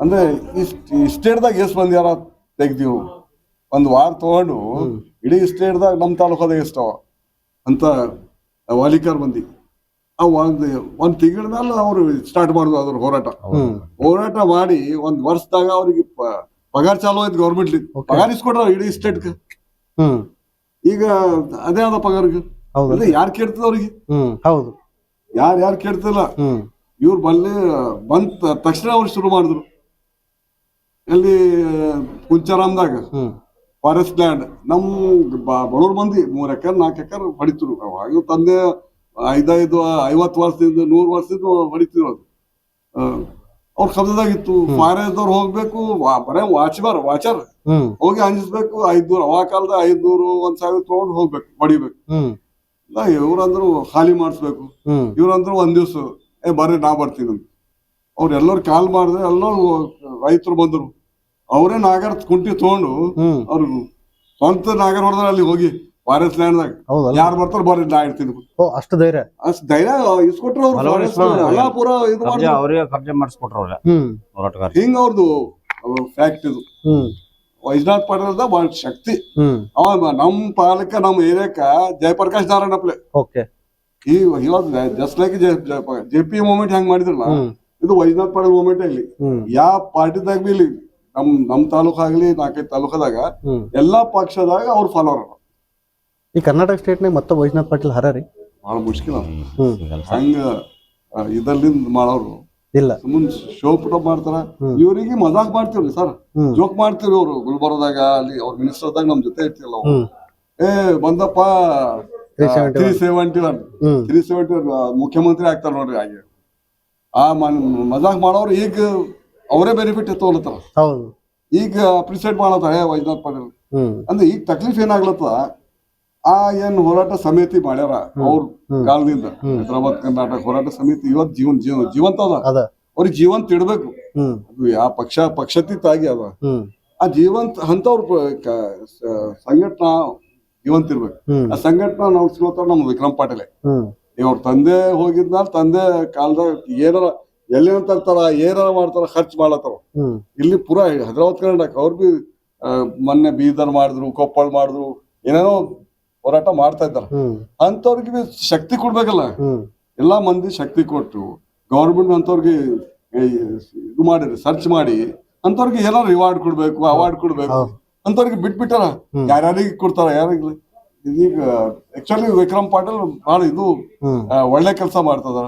ಅಂದ್ರೆ ಇಷ್ಟ ಸ್ಟೇಟ್ದಾಗ ಎಷ್ಟು ಮಂದಿ ಯಾರ ತೆಗ್ದೀವು? ಒಂದ್ ವಾರ ತಗೊಂಡು ಇಡೀ ಸ್ಟೇಟ್ದಾಗ ನಮ್ಮ ತಾಲೂಕದಾಗ ಎಷ್ಟವ? ಅಂತ ವಾಲಿಕಾರ್ ಮಂದಿ ಆ ಒಂದ್ ಒಂದ್ ತಿಂಗಳ ಮೇಲೆ ಅವ್ರು ಸ್ಟಾರ್ಟ್ ಮಾಡುದು ಅದ್ರ ಹೋರಾಟ. ಹೋರಾಟ ಮಾಡಿ ಒಂದ್ ವರ್ಷದಾಗ ಅವ್ರಿಗೆ ಪಗಾರ ಚಾಲು ಆಯ್ತು ಗೌರ್ಮೆಂಟ್. ಪಗಾರ ಇಸ್ಕೊಟ್ರ ಇಡೀ ಸ್ಟೇಟ್ಗೆ ಈಗ ಅದೇ ಅದ ಪಗಾರ್ಗೆ. ಹೌದು. ಯಾರು ಕೇಳ್ತದ ಅವ್ರಿಗೆ? ಹ್ಮ್ ಹೌದು. ಯಾರು ಯಾರು ಕೇಳ್ತಿಲ್ಲ? ಹ್ಮ್. ಇವ್ರು ಬಲ್ಲಿ ಬಂತ ತಕ್ಷಣ ಅವ್ರು ಶುರು ಮಾಡಿದ್ರು. ಎಲ್ಲಿ ಕುಂಚಾರಾಮ್ದಾಗ? Forest land. ನಮ್ಮ ಬ- ಬಡವ್ರ ಮಂದಿ ಮೂರ್ ಎಕರೆ ನಾಲ್ಕು ಎಕರೆ ಹೊಡಿತಿರು ಅವಾಗ ತಂದೆ ಐದೈದು ಐವತ್ತು ವರ್ಷದಿಂದ ನೂರು ವರ್ಷದಿಂದ ಹೊಡಿತಿದ್ರು ಅದು. ಅವ್ರ ಕಬ್ಜದಾಗಿತ್ತು ಫಾರೆಸ್ಟ್ ಅವ್ರು ಹೋಗ್ಬೇಕು ಬರೇ ವಾಚ್ಬಾರ್ ವಾಚರ್ ಹೋಗಿ ಅಂಜಿಸ್ಬೇಕು ಐದ್ನೂರು ಅವಾಗ ಕಾಲದ ಐದ್ನೂರು ಒಂದ್ ಸಾವಿರ ತಗೊಂಡು ಹೋಗ್ಬೇಕು ಹೊಡಿಬೇಕು. ಇಲ್ಲ ಇವ್ರಂದ್ರು ಖಾಲಿ ಮಾಡಿಸ್ಬೇಕು. ಹ್ಮ್. ಇವ್ರಂದ್ರು ಒಂದ್ ದಿವ್ಸ ಏ ಬರ್ರಿ ನಾ ಬರ್ತೀನಿ ಅಂತ ಅವ್ರು ಎಲ್ಲರೂ ಕಾಲ್ ಮಾಡಿದ್ರೆ ಎಲ್ಲರೂ ರೈತರು ಬಂದ್ರು. ಅವರೇ ನಾಗರ ಕುಂಟಿ ತಗೊಂಡು ಹ್ಮ್. ಅವ್ರು ಸ್ವಂತ ನಾಗರ ಹೊಡೆದ್ರೆ ಅಲ್ಲಿ ಹೋಗಿ ಫಾರೆಸ್ಟ್ ಲ್ಯಾಂಡ್ದಾಗ. ಹೌದಲ್ಲ? ಯಾರು ಬರ್ತಾರ ಬರ್ರಿ ನಾ ಇರ್ತೀನಿ. ಓ ಅಷ್ಟು ಧೈರ್ಯ? ಅಷ್ಟು ಧೈರ್ಯ ಇಸ್ಕೊಟ್ರು ಅವ್ರು ಹಲವಾರು forest ಇಸ್ಕೊಂಡ್ರು. ಎಲ್ಲ ಪೂರ ಇದು ಕಬ್ಜೆ ಮಾಡಿದ್ರು ಅವರಿಗೆ ಕಬ್ಜೆ ಮಾಡಿಸ್ಕೊಟ್ರು ಅವ್ರ. ಹ್ಮ್. ಹೋರಾಟಗಾರ ಹಿಂಗ ಅವ್ರದ್ದು ಫ್ಯಾಕ್ಟ್ ಇದು. ಹ್ಮ್. ವೈಜ್ನಾಥ್ ಪಾಟೀಲ್ದ ಬಾಳ ಶಕ್ತಿ. ಅವ ನಮ್ ಪಾಲಕ ನಮ್ ಏರಿಯಾಕ ಜಯಪ್ರಕಾಶ್ ನಾರಾಯಣಪ್ಲೆ ಓಕೆ. ಈ ಇವಾಗ just like J P movement ಹೆಂಗ್ ಮಾಡಿದ್ರಲ್ಲ ಇದು ವೈಜನಾಥ್ ಪಟೇಲ್ ಮೂಮೆಂಟ್ ಇಲ್ಲಿ ಯಾವ ಪಾರ್ಟಿದಾಗ ಬಿ ಇಲ್ಲಿ ನಮ್ ನಮ್ ತಾಲೂಕ್ ಆಗ್ಲಿ ನಾಲ್ಕೈದು ತಾಲೂಕದಾಗ ಎಲ್ಲಾ ಪಕ್ಷದಾಗ ಅವ್ರು ಫಾಲೋವರ್ ಈ ಕರ್ನಾಟಕ ಸ್ಟೇಟ್ನಾಗ ಮತ್ತೆ ವೈಜ್ನಾಥ್ ಪಾಟೀಲ್ ಹರ ರೀ ಬಹಳ ಮುಷ್ಕಿಲ್ ಹಂಗ ಇದಲ್ಲಿಂದ ಮಾಡೋರು ಇಲ್ಲ. ಸುಮ್ಮನ್ ಶೋ ಪುಟ ಮಾಡ್ತಾರ. ಇವರಿಗೆ ಮಜಾಕ್ ಮಾಡ್ತೀವ್ರಿ ಸರ್. ಜೋಕ್ ಮಾಡ್ತೀವಿ ಅವ್ರು ಗುಲ್ಬರ್ಗದಾಗ ಅಲ್ಲಿ ಅವ್ರ ಮಿನಿಸ್ಟರ್ದಾಗ ನಮ್ ಜೊತೆ ಇರ್ತಿಲ್ಲ ಅವ್ರು. ಏ ಬಂದಪ್ಪ 371. Three seventy one three seventy ಮುಖ್ಯಮಂತ್ರಿ ಆಗ್ತಾರ ನೋಡ್ರಿ ಹಾಗೆ. ಆ ಮನ್- ಮಜಾಕ್ ಮಾಡೋರು ಈಗ ಅವರೇ ಬೆನಿಫಿಟ್ ತಗೊಳತ್ತಾರ ಈಗ ಅಪ್ರಿಸಿಯೇಟ್ ಮಾಡತ್ತಾರ ಹೇ ವೈದ್ಯನಾಥ್ ಪಾಟೀಲ್. ಅಂದ್ರೆ ಈಗ ತಕ್ಲೀಫ್ ಏನಾಗ್ಲತ್ತ ಆ ಏನ್ ಹೋರಾಟ ಸಮಿತಿ ಮಾಡ್ಯಾರ ಅವ್ರ ಕಾಲದಿಂದ. ಹೈದರಾಬಾದ್ ಕರ್ನಾಟಕ ಹೋರಾಟ ಸಮಿತಿ ಇವತ್ ಜೀವನ್ ಜೀವ ಜೀವಂತ ಅದ. ಅವ್ರಿಗೆ ಜೀವಂತ ಇಡ್ಬೇಕು. ಆ ಅದು ಯಾವ ಪಕ್ಷ ಪಕ್ಷತೀತ ಆಗಿ ಅದ. ಆ ಜೀವಂತ ಅಂತವ್ರ ಸಂಘಟನಾ ಜೀವಂತ ಇರ್ಬೇಕು. ಆ ಸಂಘಟನಾ ನಾವು ನಮ್ಮ ವಿಕ್ರಮ್ ಪಾಟೀಲ್. ಇವ್ರ ತಂದೆ ಹೋಗಿದ್ನಾಲ್ ತಂದೆ ಕಾಲದಾಗ ಏನಾರ ಎಲ್ಲಿ ತರ್ತಾರ ಏನಾರ ಮಾಡ್ತಾರ ಖರ್ಚು ಮಾಡತ್ತಾರ. ಇಲ್ಲಿ ಪುರಾ ಹೈದರಾಬಾದ್ ಕರ್ನಾಟಕ ಅವ್ರ ಬಿ ಮೊನ್ನೆ ಬೀದರ್ ಮಾಡಿದ್ರು ಕೊಪ್ಪಳ ಮಾಡಿದ್ರು ಏನೇನೋ ಹೋರಾಟ ಮಾಡ್ತಾ ಇದ್ದಾರೆ ಅಂತವ್ರಿಗೆ ಶಕ್ತಿ ಕೊಡ್ಬೇಕಲ್ಲ. ಎಲ್ಲಾ ಮಂದಿ ಶಕ್ತಿ ಕೊಟ್ಟು ಗೌರ್ಮೆಂಟ್ ಅಂತವ್ರಿಗೆ ಇದು ಮಾಡಿ ಸರ್ಚ್ ಮಾಡಿ ಅಂತವ್ರಿಗೆ ಏನಾರ ರಿವಾರ್ಡ್ ಕೊಡ್ಬೇಕು ಅವಾರ್ಡ್ ಕೊಡ್ಬೇಕು. ಅಂತವ್ರಿಗೆ ಬಿಟ್ಬಿಟ್ಟಾರ. ಯಾರ್ಯಾರಿಗೆ ಕೊಡ್ತಾರ ಯಾರಿಗ್ಲಿ ಈಗ ಆಕ್ಚುಲಿ ವಿಕ್ರಮ್ ಪಾಟೀಲ್ ಬಹಳ ಇದು ಒಳ್ಳೆ ಕೆಲಸ ಮಾಡ್ತದಾರ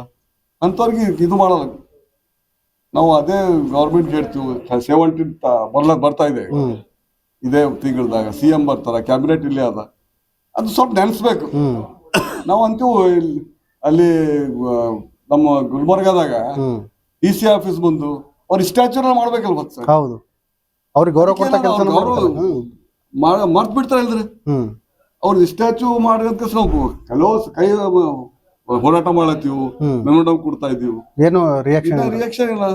ಅಂತವ್ರಿಗೆ ಇದು ಮಾಡಲ್ಲ. ನಾವು ಅದೇ ಗೌರ್ಮೆಂಟ್ ಹೇಳ್ತೀವಿ ಸೆವೆಂಟೀನ್ ಬರ್ಲ ಬರ್ತಾ ಇದೆ. ಇದೇ ತಿಂಗಳದಾಗ ಸಿ ಎಂ ಬರ್ತಾರ ಕ್ಯಾಬಿನೆಟ್ ಇಲ್ಲೇ ಅದ. ಅದು ಸ್ವಲ್ಪ ನೆನೆಸ್ಬೇಕು. ನಾವು ಅಂತೀವಿ ಇಲ್ಲಿ- ಅಲ್ಲಿ ನಮ್ಮ ಗುಲ್ಬರ್ಗಾದಾಗ ಡಿ ಸಿ ಆಫೀಸ್ ಬಂದು ಅವ್ರ ಸ್ಟ್ಯಾಚ್ಯೂನ ಮಾಡ್ಬೇಕಲ್ಲ ಮತ್ತೆ ಹೌದು. ಅವ್ರಿಗೆ ಗೌರವ ಕೊಡ್ತಾ ಕೆಲಸ ಮರ್ತ್ ಬಿಡ್ತಾರೆ ಇಲ್ರಿ. ಅವ್ರ ಸ್ಟ್ಯಾಚ್ಯೂ ಮಾಡಿದ ನಾವು ಕೆಲವು ಕೈ ಹೋರಾಟ ಮಾಡತ್ತೀವಿ. ಮೆಮೊರಂ ಕೊಡ್ತಾ ಇದೀವಿ ಏನು ರಿಯಾಕ್ಷನ್ ರಿಯಾಕ್ಷನ್ ಇಲ್ಲ.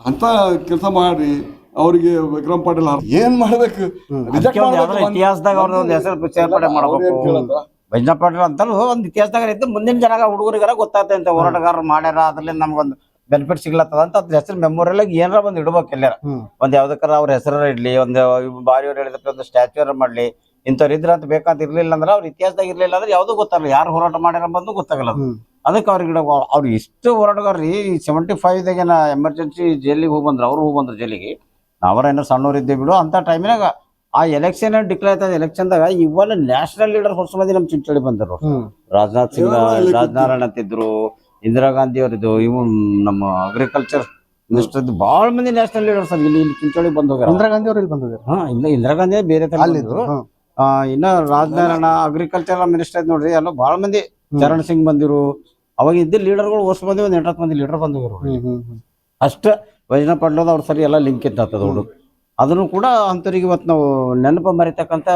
ಅಂತ ಕೆಲಸ ಮಾಡಿ ಅವ್ರಿಗೆ ವಿಕ್ರಮ್ ಪಾಟೀಲ್ ಏನ್ ಮಾಡ್ಬೇಕು. ಇತಿಹಾಸದಾಗ ಅವ್ರ ಒಂದು ಹೆಸರು ಸೇರ್ಪಡೆ ಮಾಡಬೇಕು. ಕೇಳಲ್ಲ? ಪಾಟೀಲ್ ಅಂತಲೂ ಒಂದು ಇತಿಹಾಸದಾಗ ಇದ್ದು ಮುಂದಿನ ಜನ ಹುಡುಗರಿಗಾರ ಗೊತ್ತಾಗ್ತದೆ ಅಂತ ಹೋರಾಟಗಾರರು ಮಾಡ್ಯಾರ. ಅದ್ರಲ್ಲಿ ನಮ್ಗೊಂದು ಬೆನಿಫಿಟ್ ಸಿಗ್ಲತ್ತದ ಅಂತ ಅದ್ರ ಹೆಸರು ಮೆಮೊರಿಯಲ್ ಆಗಿ ಏನಾರ ಒಂದು ಇಡ್ಬೇಕು ಎಲ್ಲಾರ. ಒಂದ್ ಯಾವ್ದಕ್ಕಾರ ಅವ್ರ ಹೆಸರ ಇಡ್ಲಿ ಒಂದು ಬಾರಿ ಅವ್ರು ಹೇಳಿದ್ರೆ ಒಂದು ಸ್ಟ್ಯಾಚ್ಯೂರ ಮಾಡ್ಲಿ. ಇಂಥವ್ರು ಇದ್ರ ಅಂತ ಬೇಕಂತ ಇರ್ಲಿಲ್ಲ ಅಂದ್ರೆ ಅವ್ರ ಇತಿಹಾಸದಾಗ ಇರ್ಲಿಲ್ಲ ಅಂದ್ರೆ ಯಾವ್ದು ಗೊತ್ತಾಗಲ್ಲ ಯಾರು ಹೋರಾಟ ಮಾಡ್ಯಾರ ಬಂದು ಗೊತ್ತಾಗಲ್ಲ ಅದಕ್ಕೆ ಅವ್ರಿಗೆ ಇಡ ಅವ್ರು ಇಷ್ಟು ಹೋರಾಟಗಾರ್ರಿ ಸೆವೆಂಟಿ ಫೈವ್ದಾಗೇನ ಎಮರ್ಜೆನ್ಸಿ ಜೈಲಿಗೆ ಹೋಗಿ ಬಂದ್ರು ಅವ್ರು ಹೋಗಿ ಬಂದ್ರು ಜೈಲಿಗೆ. ನಾವರ ಏನ ಸಣ್ಣವ್ರು ಇದ್ದೇ ಬಿಡು ಅಂತ ಟೈಮಿನಾಗ ಆ ಎಲೆಕ್ಷನ್ ಡಿಕ್ಲೇರ್ ಆಯ್ತದ ಎಲೆಕ್ಷನ್ದಾಗ ಇವೆಲ್ಲ ನ್ಯಾಷನಲ್ ಲೀಡರ್ ಹೊಸ ಮಂದಿ ನಮ್ ಚಿಂಚೋಳಿ ಬಂದರು. ರಾಜನಾಥ್ ಸಿಂಗ್ ಅಂತಿದ್ರು ರಾಜನಾರಾಯಣ ಅಂತ ಇದ್ರು ಇಂದಿರಾ ಗಾಂಧಿ ಅವರಿದ್ದು ಇವು ನಮ್ಮ ಅಗ್ರಿಕಲ್ಚರ್ ಮಿನಿಸ್ಟರ್ ಬಹಳ ಮಂದಿ ನ್ಯಾಷನಲ್ ಲೀಡರ್ಸ್ ಇಲ್ಲಿ ಇಲ್ಲಿ ಚಿಂಚೋಳಿ ಬಂದು ಹೋಗ್ಯಾರ ಇಂದಿರಾ ಗಾಂಧಿ ಅವರು ಇಲ್ಲಿ ಬಂದಿದ್ರು ಹಾ ಇಲ್ಲ ಇಂದಿರಾ ಗಾಂಧಿ ಬೇರೆ ತರ ಅಲ್ಲಿದ್ರು ಇನ್ನ ರಾಜನಾರಾಯಣ ಅಗ್ರಿಕಲ್ಚರ್ ಮಿನಿಸ್ಟರ್ ನೋಡ್ರಿ ಎಲ್ಲ ಬಹಳ ಮಂದಿ. ಚರಣ್ ಸಿಂಗ್ ಬಂದಿರು. ಅವಾಗ ಇದ್ದ ಲೀಡರ್ಗಳು ಹೊಸ ಮಂದಿ ಒಂದ್ ಎಂಟತ್ತು ಮಂದಿ ಲೀಡರ್ ಬಂದಿರು ಅಷ್ಟ ವೈಜನ ಪಾಟೀಲ್ ಅವ್ರ ಸರಿ ಎಲ್ಲ ಲಿಂಕ್ ಇದ್ದಾತದ ಹುಡುಗ ಅದನ್ನು ಕೂಡ ಅಂಥವ್ರಿಗೆ ಇವತ್ತು ನಾವು ನೆನಪು ಮರಿತಕ್ಕಂಥ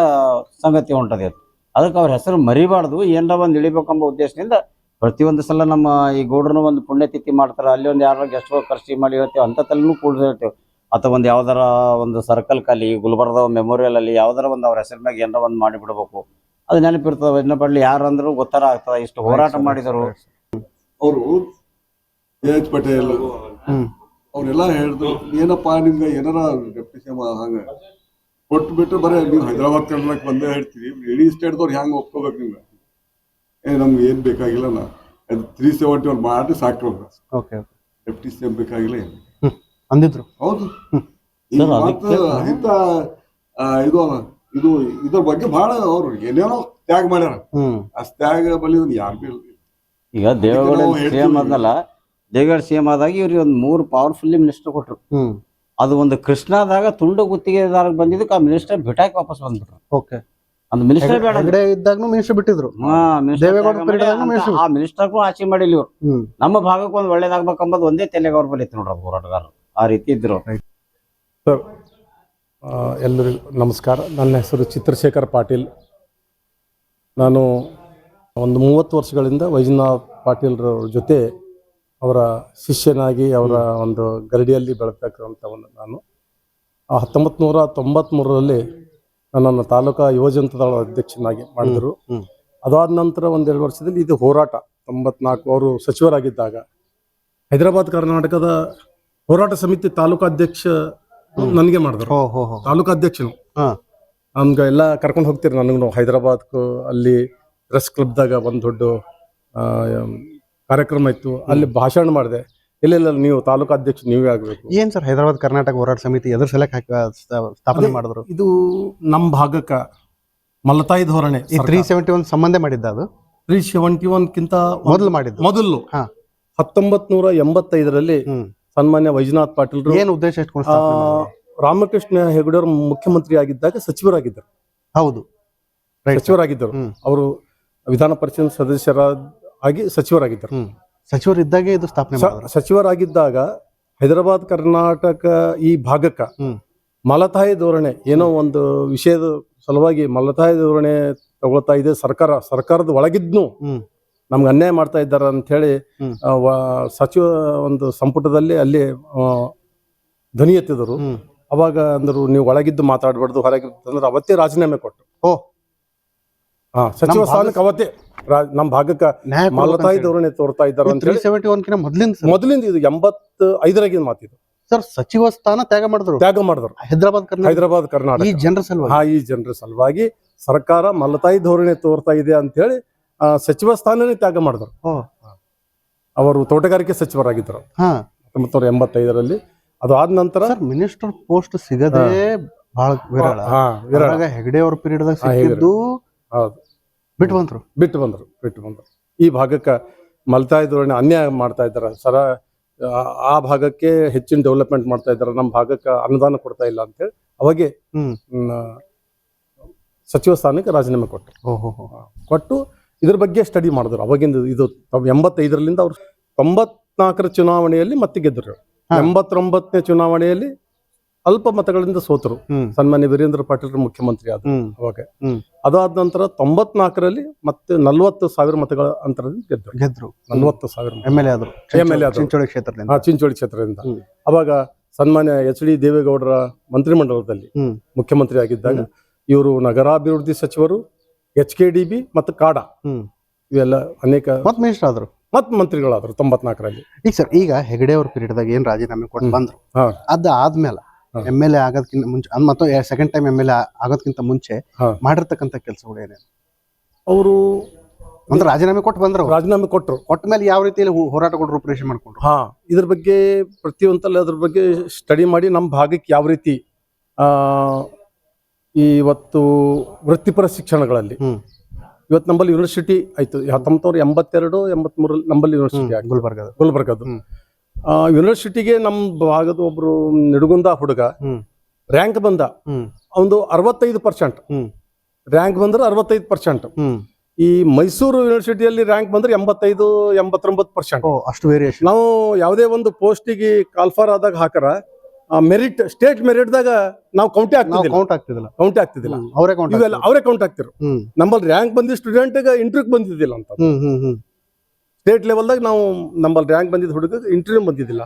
ಸಂಗತಿ ಹೊಂಟದೆ ಅದು. ಅದಕ್ಕೆ ಅವ್ರ ಹೆಸರು ಮರಿಬಾರ್ದು ಏನರ ಒಂದು ಇಳಿಬೇಕೆಂಬ ಉದ್ದೇಶದಿಂದ ಪ್ರತಿಯೊಂದು ಸಲ ನಮ್ಮ ಈ ಗೌಡ್ರನ್ನ ಒಂದು ಪುಣ್ಯತಿಥಿ ಮಾಡ್ತಾರೆ ಅಲ್ಲಿ ಒಂದು ಯಾರೋ ಗೆಸ್ಟ್ ಖರ್ಚು ಮಾಡಿ ಹೇಳ್ತೇವೆ ಅಂತ ತಲೆನೂ ಕೂಡ ಹೇಳ್ತೇವೆ. ಅಥವಾ ಒಂದು ಯಾವ್ದಾರ ಒಂದು ಸರ್ಕಲ್ ಕಲಿ ಗುಲ್ಬರ್ಗ ಮೆಮೋರಿಯಲ್ ಅಲ್ಲಿ ಯಾವ್ದಾರ ಒಂದು ಅವ್ರ ಹೆಸರು ಮ್ಯಾಗ ಏನಾರ ಒಂದು ಮಾಡಿ ಬಿಡ್ಬೇಕು ಅದು ನೆನಪಿರ್ತದೆ ವಜನ ಪಡ್ಲಿ ಯಾರಂದ್ರು ಗೊತ್ತಾರ ಆಗ್ತದ ಇಷ್ಟು ಹೋರಾಟ ಮಾಡಿದರು. ಅವರು ಪಟೇಲ್ ಅವ್ರೆಲ್ಲ ಹೇಳಿದ್ರು ಏನಪ್ಪಾ ನಿಮ್ಗೆ ಏನಾರ ಡೆಪ್ಟಿ ಸಿ ಎಂ ಹಂಗ? ಕೊಟ್ಟು ಬಿಟ್ಟು ಬರೀ ನೀವು ಹೈದರಾಬಾದ್ ಕರ್ನಾಟಕ ಬಂದೇ ಹೇಳ್ತೀವಿ ಇಡೀ ಸ್ಟೇಟ್ದವ್ರು ಹೆಂಗ್ ಒಪ್ಕೋಬೇಕು ನಿಮ್ಗೆ? ಏ ನಮ್ಗೆ ಏನ್ ಬೇಕಾಗಿಲ್ಲ ನಾ ತ್ರೀ ಸೆವೆಂಟಿ ಒನ್ ಮಾಡಿ ಸಾಕು ಓಕೆ ಡೆಪ್ಟಿ ಸಿ ಎಂ ಬೇಕಾಗಿಲ್ಲ ಏನು? ಅಂದಿದ್ರು. ಹೌದು. ಈ ಸರ್, ಮಾತು ಅದಕ್ಕೆ- ಇಂಥ ಇದು ಇದು ಇದ್ರ ಬಗ್ಗೆ ಬಹಳ ಅವ್ರು ಏನೇನೋ ತ್ಯಾಗ ಮಾಡ್ಯಾರ. ಆ ತ್ಯಾಗ ಬಲಿ ಯಾರು ಬಿ ಇಲ್ಲ. ಈಗ ದೇವೇಗೌಡ ನಾವು ಸಿ ಎಂ ಹೇಳ್ತೀವಿ. ಆದ್ನಲ್ಲ ದೇವೇಗೌಡ ಸಿ ಎಂ ಆದಾಗ ಇವ್ರಿಗೆ ಒಂದು ಮೂರು ಪವರ್ಫುಲ್ಲಿ ಮಿನಿಸ್ಟರ್ ಕೊಟ್ರು. ಅದು ಒಂದು ಕೃಷ್ಣಾದಾಗ ತುಂಡು ಗುತ್ತಿಗೆದಾರ ಬಂದಿದ್ದಕ್ಕೆ ಆ ಮಿನಿಸ್ಟರ್ ಬಿಟಾಕಿ ವಾಪಸ್ ಬಂದ್ಬಿಟ್ರು. ಓಕೆ ಒಂದು ಮಿನಿಸ್ಟರ್ ಬೇಡ ಹೆಗಡೆ ಇದ್ದಾಗನು ಮಿನಿಸ್ಟರ್ ಬಿಟ್ಟಿದ್ರು. ದೇವೇಗೌಡ. ಆ ಮಿನಿಸ್ಟರ್ಗೂ ಆಚೆ ಮಾಡಿಲ್ಲ ಇವ್ರು. ನಮ್ಮ ಭಾಗಕ್ಕೆ ಒಂದು ಒಳ್ಳೇದಾಗ್ಬೇಕಂಬುದು ಒಂದೇ ತಲೆಗೆ ಅವ್ರ ಇತ್ತು ನೋಡ್ರಿ ಹೋರಾಟಗಾರರು. ಆ ರೀತಿ ಇದ್ರು. ಸರ್ ಎಲ್ಲರಿಗೂ ನಮಸ್ಕಾರ. ನನ್ನ ಹೆಸರು ಚಿತ್ರಶೇಖರ್ ಪಾಟೀಲ್. ನಾನು ಒಂದು ಮೂವತ್ತು ವರ್ಷಗಳಿಂದ ವೈಜನಾಥ್ ಪಾಟೀಲ್ರವ್ರ ಜೊತೆ ಅವರ ಶಿಷ್ಯನಾಗಿ ಅವರ ಒಂದು ಗರಡಿಯಲ್ಲಿ ಬೆಳೆತಕ್ಕಂಥ ನಾನು. ಹತ್ತೊಂಬತ್ತು ನೂರ ತೊಂಬತ್ತ್ಮೂರರಲ್ಲಿ ನನ್ನನ್ನು ತಾಲೂಕಾ ಯುವಜನತಾ ಅಧ್ಯಕ್ಷನಾಗಿ ಮಾಡಿದರು. ಅದಾದ ನಂತರ ಒಂದೆರಡು ವರ್ಷದಲ್ಲಿ ಇದು ಹೋರಾಟ. ತೊಂಬತ್ನಾಲ್ಕು ಅವರು ಸಚಿವರಾಗಿದ್ದಾಗ ಹೈದರಾಬಾದ್ ಕರ್ನಾಟಕದ ಹೋರಾಟ ಸಮಿತಿ ತಾಲೂಕಾಧ್ಯಕ್ಷ ನನಗೆ ಮಾಡಿದ್ರು. ತಾಲೂಕಾಧ್ಯಕ್ಷನು. ನಮ್ಗೆ ಎಲ್ಲ ಕರ್ಕೊಂಡು ಹೋಗ್ತೀರಿ ನನಗೂ ಹೈದರಾಬಾದ್ಗೂ ಅಲ್ಲಿ ಪ್ರೆಸ್ ಕ್ಲಬ್ದಾಗ ಒಂದು ದೊಡ್ಡ ಕಾರ್ಯಕ್ರಮ ಇತ್ತು ಅಲ್ಲಿ ಭಾಷಣ ಮಾಡಿದೆ. ಇಲ್ಲೆಲ್ಲ ನೀವ್ ತಾಲೂಕು ಅಧ್ಯಕ್ಷ ನೀವೇ ಆಗಬೇಕು. ಏನ್ ಸರ್ ಹೈದರಾಬಾದ್ ಕರ್ನಾಟಕ ಹೋರಾಟ ಸಮಿತಿ ಎದುರು ಸಲಕ್ ಹಾಕಿ ಸ್ಥಾಪನೆ ಮಾಡಿದ್ರು? ಇದು ನಮ್ಮ ಭಾಗಕ್ಕೆ ಮಲತಾಯಿ ಧೋರಣೆ ಈ ತ್ರೀ ಸೆವೆಂಟಿ ಒನ್ ಸಂಬಂಧ ಮಾಡಿದ್ದ ಅದು? ತ್ರೀ ಸೆವೆಂಟಿ ಒನ್ಕಿಂತ ಮೊದಲು ಮಾಡಿದ್ದು? ಮೊದಲು. ಹಾ. ಹತ್ತೊಂಬತ್ ನೂರ ಎಂಬತ್ತೈದರಲ್ಲಿ ಸನ್ಮಾನ್ಯ ವೈಜನಾಥ್ ಪಾಟೀಲ್ ಏನು ಉದ್ದೇಶ ಇಟ್ಕೊಂಡು? ರಾಮಕೃಷ್ಣ ಹೆಗಡೆಯವರು ಮುಖ್ಯಮಂತ್ರಿ ಆಗಿದ್ದಾಗ ಸಚಿವರಾಗಿದ್ದರು. ಹೌದು. ಸಚಿವರಾಗಿದ್ದರು. ಅವರು ವಿಧಾನ ಪರಿಷತ್ ಸದಸ್ಯರ ಆಗಿ ಸಚಿವರಾಗಿದ್ದರು. ಸಚಿವರಿದ್ದಾಗ ಇದು ಸ್ಥಾಪನೆ ಮಾಡಿದ್ರು. ಸಚಿವರಾಗಿದ್ದಾಗ ಹೈದರಾಬಾದ್ ಕರ್ನಾಟಕ ಈ ಭಾಗಕ್ಕ ಹ್ಮ್. ಮಲತಾಯಿ ಧೋರಣೆ ಏನೋ ಒಂದು ವಿಷಯದ ಸಲುವಾಗಿ ಮಲತಾಯಿ ಧೋರಣೆ ತಗೊಳ್ತಾ ಇದೆ ಸರ್ಕಾರ ಸರ್ಕಾರದ ಒಳಗಿದ್ನು ಹ್ಮ್. ನಮ್ಗೆ ಅನ್ಯಾಯ ಮಾಡ್ತಾ ಇದ್ದಾರೆ ಅಂತ ಹೇಳಿ ಹ್ಮ್. ಆ, ವ- ಸಚಿವ ಒಂದು ಸಂಪುಟದಲ್ಲಿ ಅಲ್ಲಿ ಆ, ಧ್ವನಿ ಎತ್ತಿದರು. ಹ್ಮ್. ಅವಾಗ ಅಂದ್ರು ನೀವು ಒಳಗಿದ್ದು ಮಾತಾಡಬಾರ್ದು ಹೊರಗಿದ್ದು ಅಂದ್ರೆ. ಅವತ್ತೇ ರಾಜೀನಾಮೆ ಕೊಟ್ಟು ಓ. ಹಾ ಸಚಿವ ಸ್ಥಾನಕ್ಕೆ ಅವತ್ತೇ ರಾ- ನಮ್ಮ ಭಾಗಕ್ಕೆ ನ್ಯಾಯ ಮಲತಾಯಿ ಧೋರಣೆ ತೋರ್ತಾ ಇದ್ದಾರೆ ಅಂತ ತ್ರೀ ಹೇಳಿ ಸೆವೆಂಟಿ ಒನ್ ಕಿನ ಮೊದ್ಲಿಂದ ಮೊದಲಿಂದ ಇದು ಎಂಬತ್ತು ಐದರಾಗಿನ ಮಾತಿದು ಸರ್ ಸಚಿವ ಸ್ಥಾನ ತ್ಯಾಗ ಮಾಡಿದ್ರು. ತ್ಯಾಗ ಮಾಡಿದ್ರು. ಹೈದರಾಬಾದ್ ಕರ್ನಾಟಕ ಹೈದರಾಬಾದ್ ಈ ಕರ್ನಾಟಕ ಜನರ ಸಲುವಾಗಿ. ಹಾ ಈ ಜನರ ಸಲುವಾಗಿ ಸರ್ಕಾರ ಮಲತಾಯಿ ಧೋರಣೆ ತೋರ್ತಾ ಇದೆ ಅಂತ ಹೇಳಿ ಆ, ಸಚಿವ ಸ್ಥಾನನೇ ತ್ಯಾಗ ಮಾಡಿದ್ರು. ಓ ಅವರು ತೋಟಗಾರಿಕೆ ಸಚಿವರಾಗಿದ್ದರು. ಹಾ. ಹತ್ತೊಂಬತ್ತು ನೂರ ಎಂಬತ್ತೈದರಲ್ಲಿ. ಅದು ಆದ ನಂತರ ಸರ್ ಮಿನಿಸ್ಟರ್ ಪೋಸ್ಟ್ ಸಿಗದೆ ಬಹಳ ವಿರಳ. ಹಾ ವಿರಾಳ. ಹೆಗಡೆ ಅವ್ರ ಪೀರಿಯಡ್ ದಾಗ ಹಾ, ಸಿಕ್ಕಿದ್ದು ಹೌದು. ಬಿಟ್ಟು ಬಂದ್ರು. ಬಿಟ್ಟು ಬಂದರು ಬಿಟ್ಟು ಬಂದರು. ಈ ಭಾಗಕ್ಕೆ ಮಲ್ತಾ ಧೋರಣೆ ಅನ್ಯಾಯ ಮಾಡ್ತಾ ಇದ್ದಾರೆ. ಸರ ಆ- ಭಾಗಕ್ಕೆ ಹೆಚ್ಚಿನ ಡೆವಲಪ್ಮೆಂಟ್ ಮಾಡ್ತಾ ಇದ್ದಾರೆ. ನಮ್ಮ ಭಾಗಕ್ಕೆ ಅನುದಾನ ಕೊಡ್ತಾ ಇಲ್ಲ ಅಂತೇಳಿ ಅವಾಗೆ ಹ್ಮ್. ಸಚಿವ ಸ್ಥಾನಕ್ಕೆ ರಾಜೀನಾಮೆ ಕೊಟ್ಟರು ಕೊಟ್ಟು ಇದ್ರ ಬಗ್ಗೆ ಸ್ಟಡಿ ಮಾಡಿದ್ರು. ಅವಾಗಿಂದ ಇದು ಎಂಬತ್ತೈದರಲ್ಲಿಂದ ಅವ್ರು ತೊಂಬತ್ನಾಲ್ಕರ ಚುನಾವಣೆಯಲ್ಲಿ ಮತ್ತೆ ಗೆದ್ದರು. ಎಂಬತ್ತೊಂಬತ್ತನೇ ಚುನಾವಣೆಯಲ್ಲಿ ಅಲ್ಪ ಮತಗಳಿಂದ ಸೋತರು. ಸನ್ಮಾನ್ಯ ವೀರೇಂದ್ರ ಪಾಟೀಲ್ ಮುಖ್ಯಮಂತ್ರಿ ಆದ್ರು ಹ್ಮ್. ಅವಾಗ. ಅದಾದ ನಂತರ ತೊಂಬತ್ನಾಲ್ಕರಲ್ಲಿ ಮತ್ತೆ ನಲ್ವತ್ತು ಸಾವಿರ ಮತಗಳ ಅಂತರದಿಂದ ಗೆದ್ದರು ಗೆದ್ರು. ನಲ್ವತ್ತು ಸಾವಿರ ಎಂ ಎಲ್ ಎ ಆದ್ರು. ಎಲ್ ಎ ಚಿಂಚೋಳಿ ಕ್ಷೇತ್ರದಿಂದ. ಆ ಚಿಂಚೋಳಿ ಕ್ಷೇತ್ರದಿಂದ. ಅವಾಗ ಸನ್ಮಾನ್ಯ ಎಚ್ ಡಿ ದೇವೇಗೌಡರ ಮಂತ್ರಿಮಂಡಲದಲ್ಲಿ ಮುಖ್ಯಮಂತ್ರಿ ಆಗಿದ್ದಾಗ ಇವರು ನಗರಾಭಿವೃದ್ಧಿ ಸಚಿವರು ಎಚ್ ಕೆ ಡಿ ಬಿ ಮತ್ತು ಕಾಡ. ಇವೆಲ್ಲ ಅನೇಕ ಮತ್ ಮಿನಿಸ್ಟರ್ ಆದರು? ಮತ್ ಮಂತ್ರಿಗಳಾದ್ರು ತೊಂಬತ್ನಾಲ್ಕರಲ್ಲಿ. ಈಗ ಸರ್ ಈಗ ಹೆಗಡೆ ಅವ್ರ ಪೀರಿಯಡ್ದಾಗ ಏನು ರಾಜೀನಾಮೆ ಕೊಟ್ಟು ಬಂದರು? ಅದು ಹಾ. ಎಂ ಎಲ್ ಎ ಆಗೋದಕ್ಕಿಂತ ಮುಂಚೆ ಅದ್ ಮತ್ತು second time M L A ಆಗೋದಕ್ಕಿಂತ ಮುಂಚೆ ಹಾ. ಮಾಡಿರ್ತಕ್ಕಂಥ ಕೆಲಸಗಳು ಏನೇನು? ಅವರು ಅಂದ್ರೆ ರಾಜೀನಾಮೆ ಕೊಟ್ಟು ಬಂದ್ರು. ರಾಜೀನಾಮೆ ಕೊಟ್ಟರು ಕೊಟ್ಟ ಮೇಲೆ ಯಾವ ರೀತಿಯಲ್ಲಿ ಹೋ- ಹೋರಾಟಗಳು ರೂಪರೇಷೆ ಮಾಡ್ಕೊಂಡ್ರು? ಹಾ ಇದ್ರ ಬಗ್ಗೆ ಪ್ರತಿಯೊಂದಲ್ಲಿ ಅದ್ರ ಬಗ್ಗೆ ಸ್ಟಡಿ ಮಾಡಿ ನಮ್ಮ ಭಾಗಕ್ಕೆ ಯಾವ ರೀತಿ ಆ, ಈ ಇವತ್ತು ವೃತ್ತಿಪರ ಶಿಕ್ಷಣಗಳಲ್ಲಿ. ಹ್ಮ್. ಇವತ್ತು ನಮ್ಮಲ್ಲಿ ಯೂನಿವರ್ಸಿಟಿ ಆಯ್ತು. ಹತ್ತೊಂಬತ್ತು ಎಂಬತ್ತೆರಡು ಎಂಬತ್ಮೂರಲ್ಲಿ ನಮ್ಮಲ್ಲಿ ಯೂನಿವರ್ಸಿಟಿ ಆಗಿದೆ ಗುಲ್ಬರ್ಗದ. ಗುಲ್ಬರ್ಗದು. ಹ್ಮ್. ಆ, ಯೂನಿವರ್ಸಿಟಿಗೆ ನಮ್ಮ ಭಾಗದ ಒಬ್ರು ನಿಡುಗುಂದ ಹುಡುಗ ರ್ಯಾಂಕ್ ಬಂದ. ಒಂದು ಅರವತ್ತೈದು ಪರ್ಸೆಂಟ್ ರ್ಯಾಂಕ್ ಬಂದ್ರೆ ಅರವತ್ತೈದು ಪರ್ಸೆಂಟ್ ಈ ಮೈಸೂರು ಯೂನಿವರ್ಸಿಟಿಯಲ್ಲಿ ರ್ಯಾಂಕ್ ಬಂದ್ರೆ ಎಂಬತ್ತೈದು ಎಂಬತ್ತೊಂಬತ್ತು ಪರ್ಸೆಂಟ್ ಅಷ್ಟು ವೇರಿಯೇಷನ್ ನಾವು ಯಾವುದೇ ಒಂದು ಪೋಸ್ಟಿಗೆ ಕಾಲ್ಫಾರ್ ಆದಾಗ ಹಾಕರ ಮೆರಿಟ್ ಸ್ಟೇಟ್ ಮೆರಿಟ್ದಾಗ ನಾವು ಕೌಂಟೇ ನಾವು ಆಗ್ತಿದ್ದಿಲ್ಲ ಕೌಂಟ್ ಆಗ್ತಿದಿಲ್ಲ. ಕೌಂಟ್ ಆಗ್ತಿದ್ದಿಲ್ಲ ಅವರೇ ಕೌಂಟ್ ಅವರೇ ಕೌಂಟ್ ಆಗ್ತಿರು. ನಮ್ಮಲ್ಲಿ ರ್ಯಾಂಕ್ ಬಂದಿದ್ದ ಸ್ಟೂಡೆಂಟ್ಗೆ ಇಂಟರ್ವ್ಯೂಗೆ ಬಂದಿದ್ದಿಲ್ಲ ಅಂತ. ಹ್ಮ್ ಹ್ಮ್ ಹ್ಮ್. ಸ್ಟೇಟ್ ಲೆವೆಲ್ದಾಗ ನಾವು ನಮ್ಮಲ್ಲಿ ರ್ಯಾಂಕ್ ಬಂದಿದ್ದ ಹುಡುಗ ಇಂಟರ್ವ್ಯೂ ಬಂದಿದ್ದಿಲ್ಲ.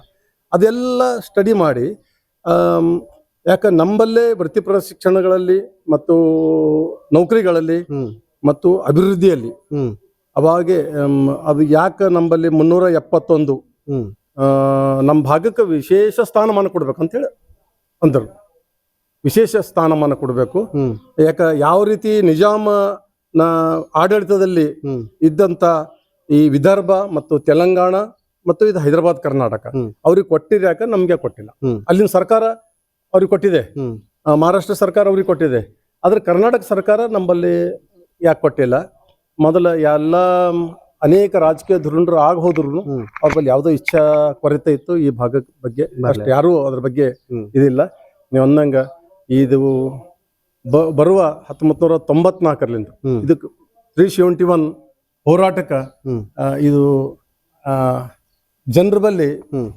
ಅದೆಲ್ಲ ಸ್ಟಡಿ ಮಾಡಿ ಯಾಕೆ ನಮ್ಮಲ್ಲೇ ವೃತ್ತಿಪರ ಶಿಕ್ಷಣಗಳಲ್ಲಿ ಮತ್ತು ನೌಕರಿಗಳಲ್ಲಿ ಮತ್ತು ಅಭಿವೃದ್ಧಿಯಲ್ಲಿ ಅವಾಗೆ ಅದು ಯಾಕೆ ನಮ್ಮಲ್ಲಿ ಮುನ್ನೂರ ಎಪ್ಪತ್ತೊಂದು ನಮ್ಮ ಭಾಗಕ್ಕೆ ವಿಶೇಷ ಸ್ಥಾನಮಾನ ಕೊಡ್ಬೇಕು ಅಂತೇಳಿ ಅಂದರು. ವಿಶೇಷ ಸ್ಥಾನಮಾನ ಕೊಡಬೇಕು. ಯಾಕೆ ಯಾವ ರೀತಿ ನಿಜಾಮನ ಆಡಳಿತದಲ್ಲಿ ಇದ್ದಂಥ ಈ ವಿದರ್ಭ ಮತ್ತು ತೆಲಂಗಾಣ ಮತ್ತು ಇದು ಹೈದರಾಬಾದ್ ಕರ್ನಾಟಕ. ಅವ್ರಿಗೆ ಅವ್ರಿಗೆ ಕೊಟ್ಟಿದ್ಯಾಕ ನಮ್ಗೆ ಕೊಟ್ಟಿಲ್ಲ. ಅಲ್ಲಿನ ಸರ್ಕಾರ ಅವ್ರಿಗೆ ಕೊಟ್ಟಿದೆ. ಮಹಾರಾಷ್ಟ್ರ ಸರ್ಕಾರ ಅವ್ರಿಗೆ ಕೊಟ್ಟಿದೆ. ಆದ್ರೆ ಕರ್ನಾಟಕ ಸರ್ಕಾರ ನಮ್ಮಲ್ಲಿ ಯಾಕೆ ಕೊಟ್ಟಿಲ್ಲ? ಮೊದಲ ಎಲ್ಲ ಅನೇಕ ರಾಜಕೀಯ ಧುರುಣರು ಆಗ ಹೋದ್ರು. ಅವ್ರ ಬಳಿ ಯಾವುದೋ ಇಚ್ಛಾ ಕೊರತೆ ಇತ್ತು. ಈ ಭಾಗ ಬಗ್ಗೆ ಅಷ್ಟು ಯಾರು ಅದ್ರ ಬಗ್ಗೆ. ಇದಿಲ್ಲ. ನೀವು ಅಂದಂಗ ಇದು ಬರುವ ಹತ್ತೊಂಬತ್ತು ನೂರ ತೊಂಬತ್ನಾಲ್ಕರಲ್ಲಿಂದ. ಇದಕ್ಕೆ ತ್ರೀ ಸೆವೆಂಟಿ ಒನ್ ಹೋರಾಟಕ್ಕೆ ಇದು ಜನರ ಬಲ್ಲಿ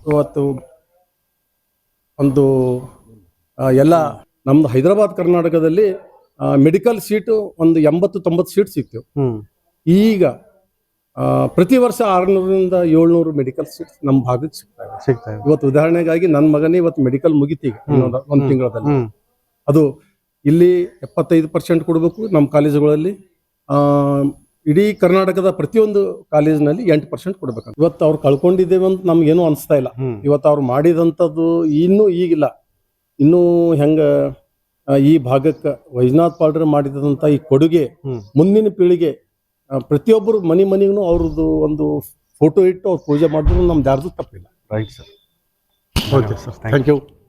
ಇವತ್ತು ಒಂದು ಎಲ್ಲ ನಮ್ದು ಹೈದರಾಬಾದ್ ಕರ್ನಾಟಕದಲ್ಲಿ ಮೆಡಿಕಲ್ ಸೀಟು ಒಂದು ಎಂಬತ್ತು ತೊಂಬತ್ತು ಸೀಟ್ ಸಿಕ್ತು ಈಗ ಪ್ರತಿ ವರ್ಷ ಆರ್ನೂರರಿಂದ ಏಳ್ನೂರು ಮೆಡಿಕಲ್ ಸೀಟ್ ನಮ್ಮ ಭಾಗಕ್ಕೆ ಸಿಗ್ತವೆ ಸಿಗ್ತಾವೆ ಇವತ್ತು ಉದಾಹರಣೆಗಾಗಿ ನನ್ನ ಮಗನೇ ಇವತ್ತು ಮೆಡಿಕಲ್ ಮುಗಿತೀಗ ಒಂದು ತಿಂಗಳಲ್ಲಿ. ಅದು ಇಲ್ಲಿ ಎಪ್ಪತ್ತೈದು ಪರ್ಸೆಂಟ್ ಕೊಡಬೇಕು ನಮ್ಮ ಕಾಲೇಜುಗಳಲ್ಲಿ. ಆ, ಇಡೀ ಕರ್ನಾಟಕದ ಪ್ರತಿಯೊಂದು ಕಾಲೇಜಿನಲ್ಲಿ ಎಂಟು ಪರ್ಸೆಂಟ್ ಕೊಡ್ಬೇಕಂತ. ಇವತ್ತು ಅವ್ರು ಕಳ್ಕೊಂಡಿದ್ದೇವೆ ಅಂತ ನಮ್ಗೇನು ಅನಿಸ್ತಾ ಇಲ್ಲ. ಇವತ್ತು ಅವ್ರು ಮಾಡಿದಂಥದ್ದು ಇನ್ನೂ ಈಗಿಲ್ಲ. ಇನ್ನೂ ಹೆಂಗ ಈ ಭಾಗಕ್ಕೆ ವೈಜನಾಥ್ ಪಾಲ್ಡ್ರ್ ಮಾಡಿದಂಥ ಈ ಕೊಡುಗೆ ಮುಂದಿನ ಪೀಳಿಗೆ ಪ್ರತಿಯೊಬ್ಬರು ಮನೆ ಮನೆಗೂ ಅವ್ರದ್ದು ಒಂದು ಫೋಟೋ ಇಟ್ಟು ಅವ್ರು ಪೂಜೆ ಮಾಡಿದ್ರು ನಮ್ದು ಯಾರ್ದು ತಪ್ಪಿಲ್ಲ. Right sir okay sir thank thank you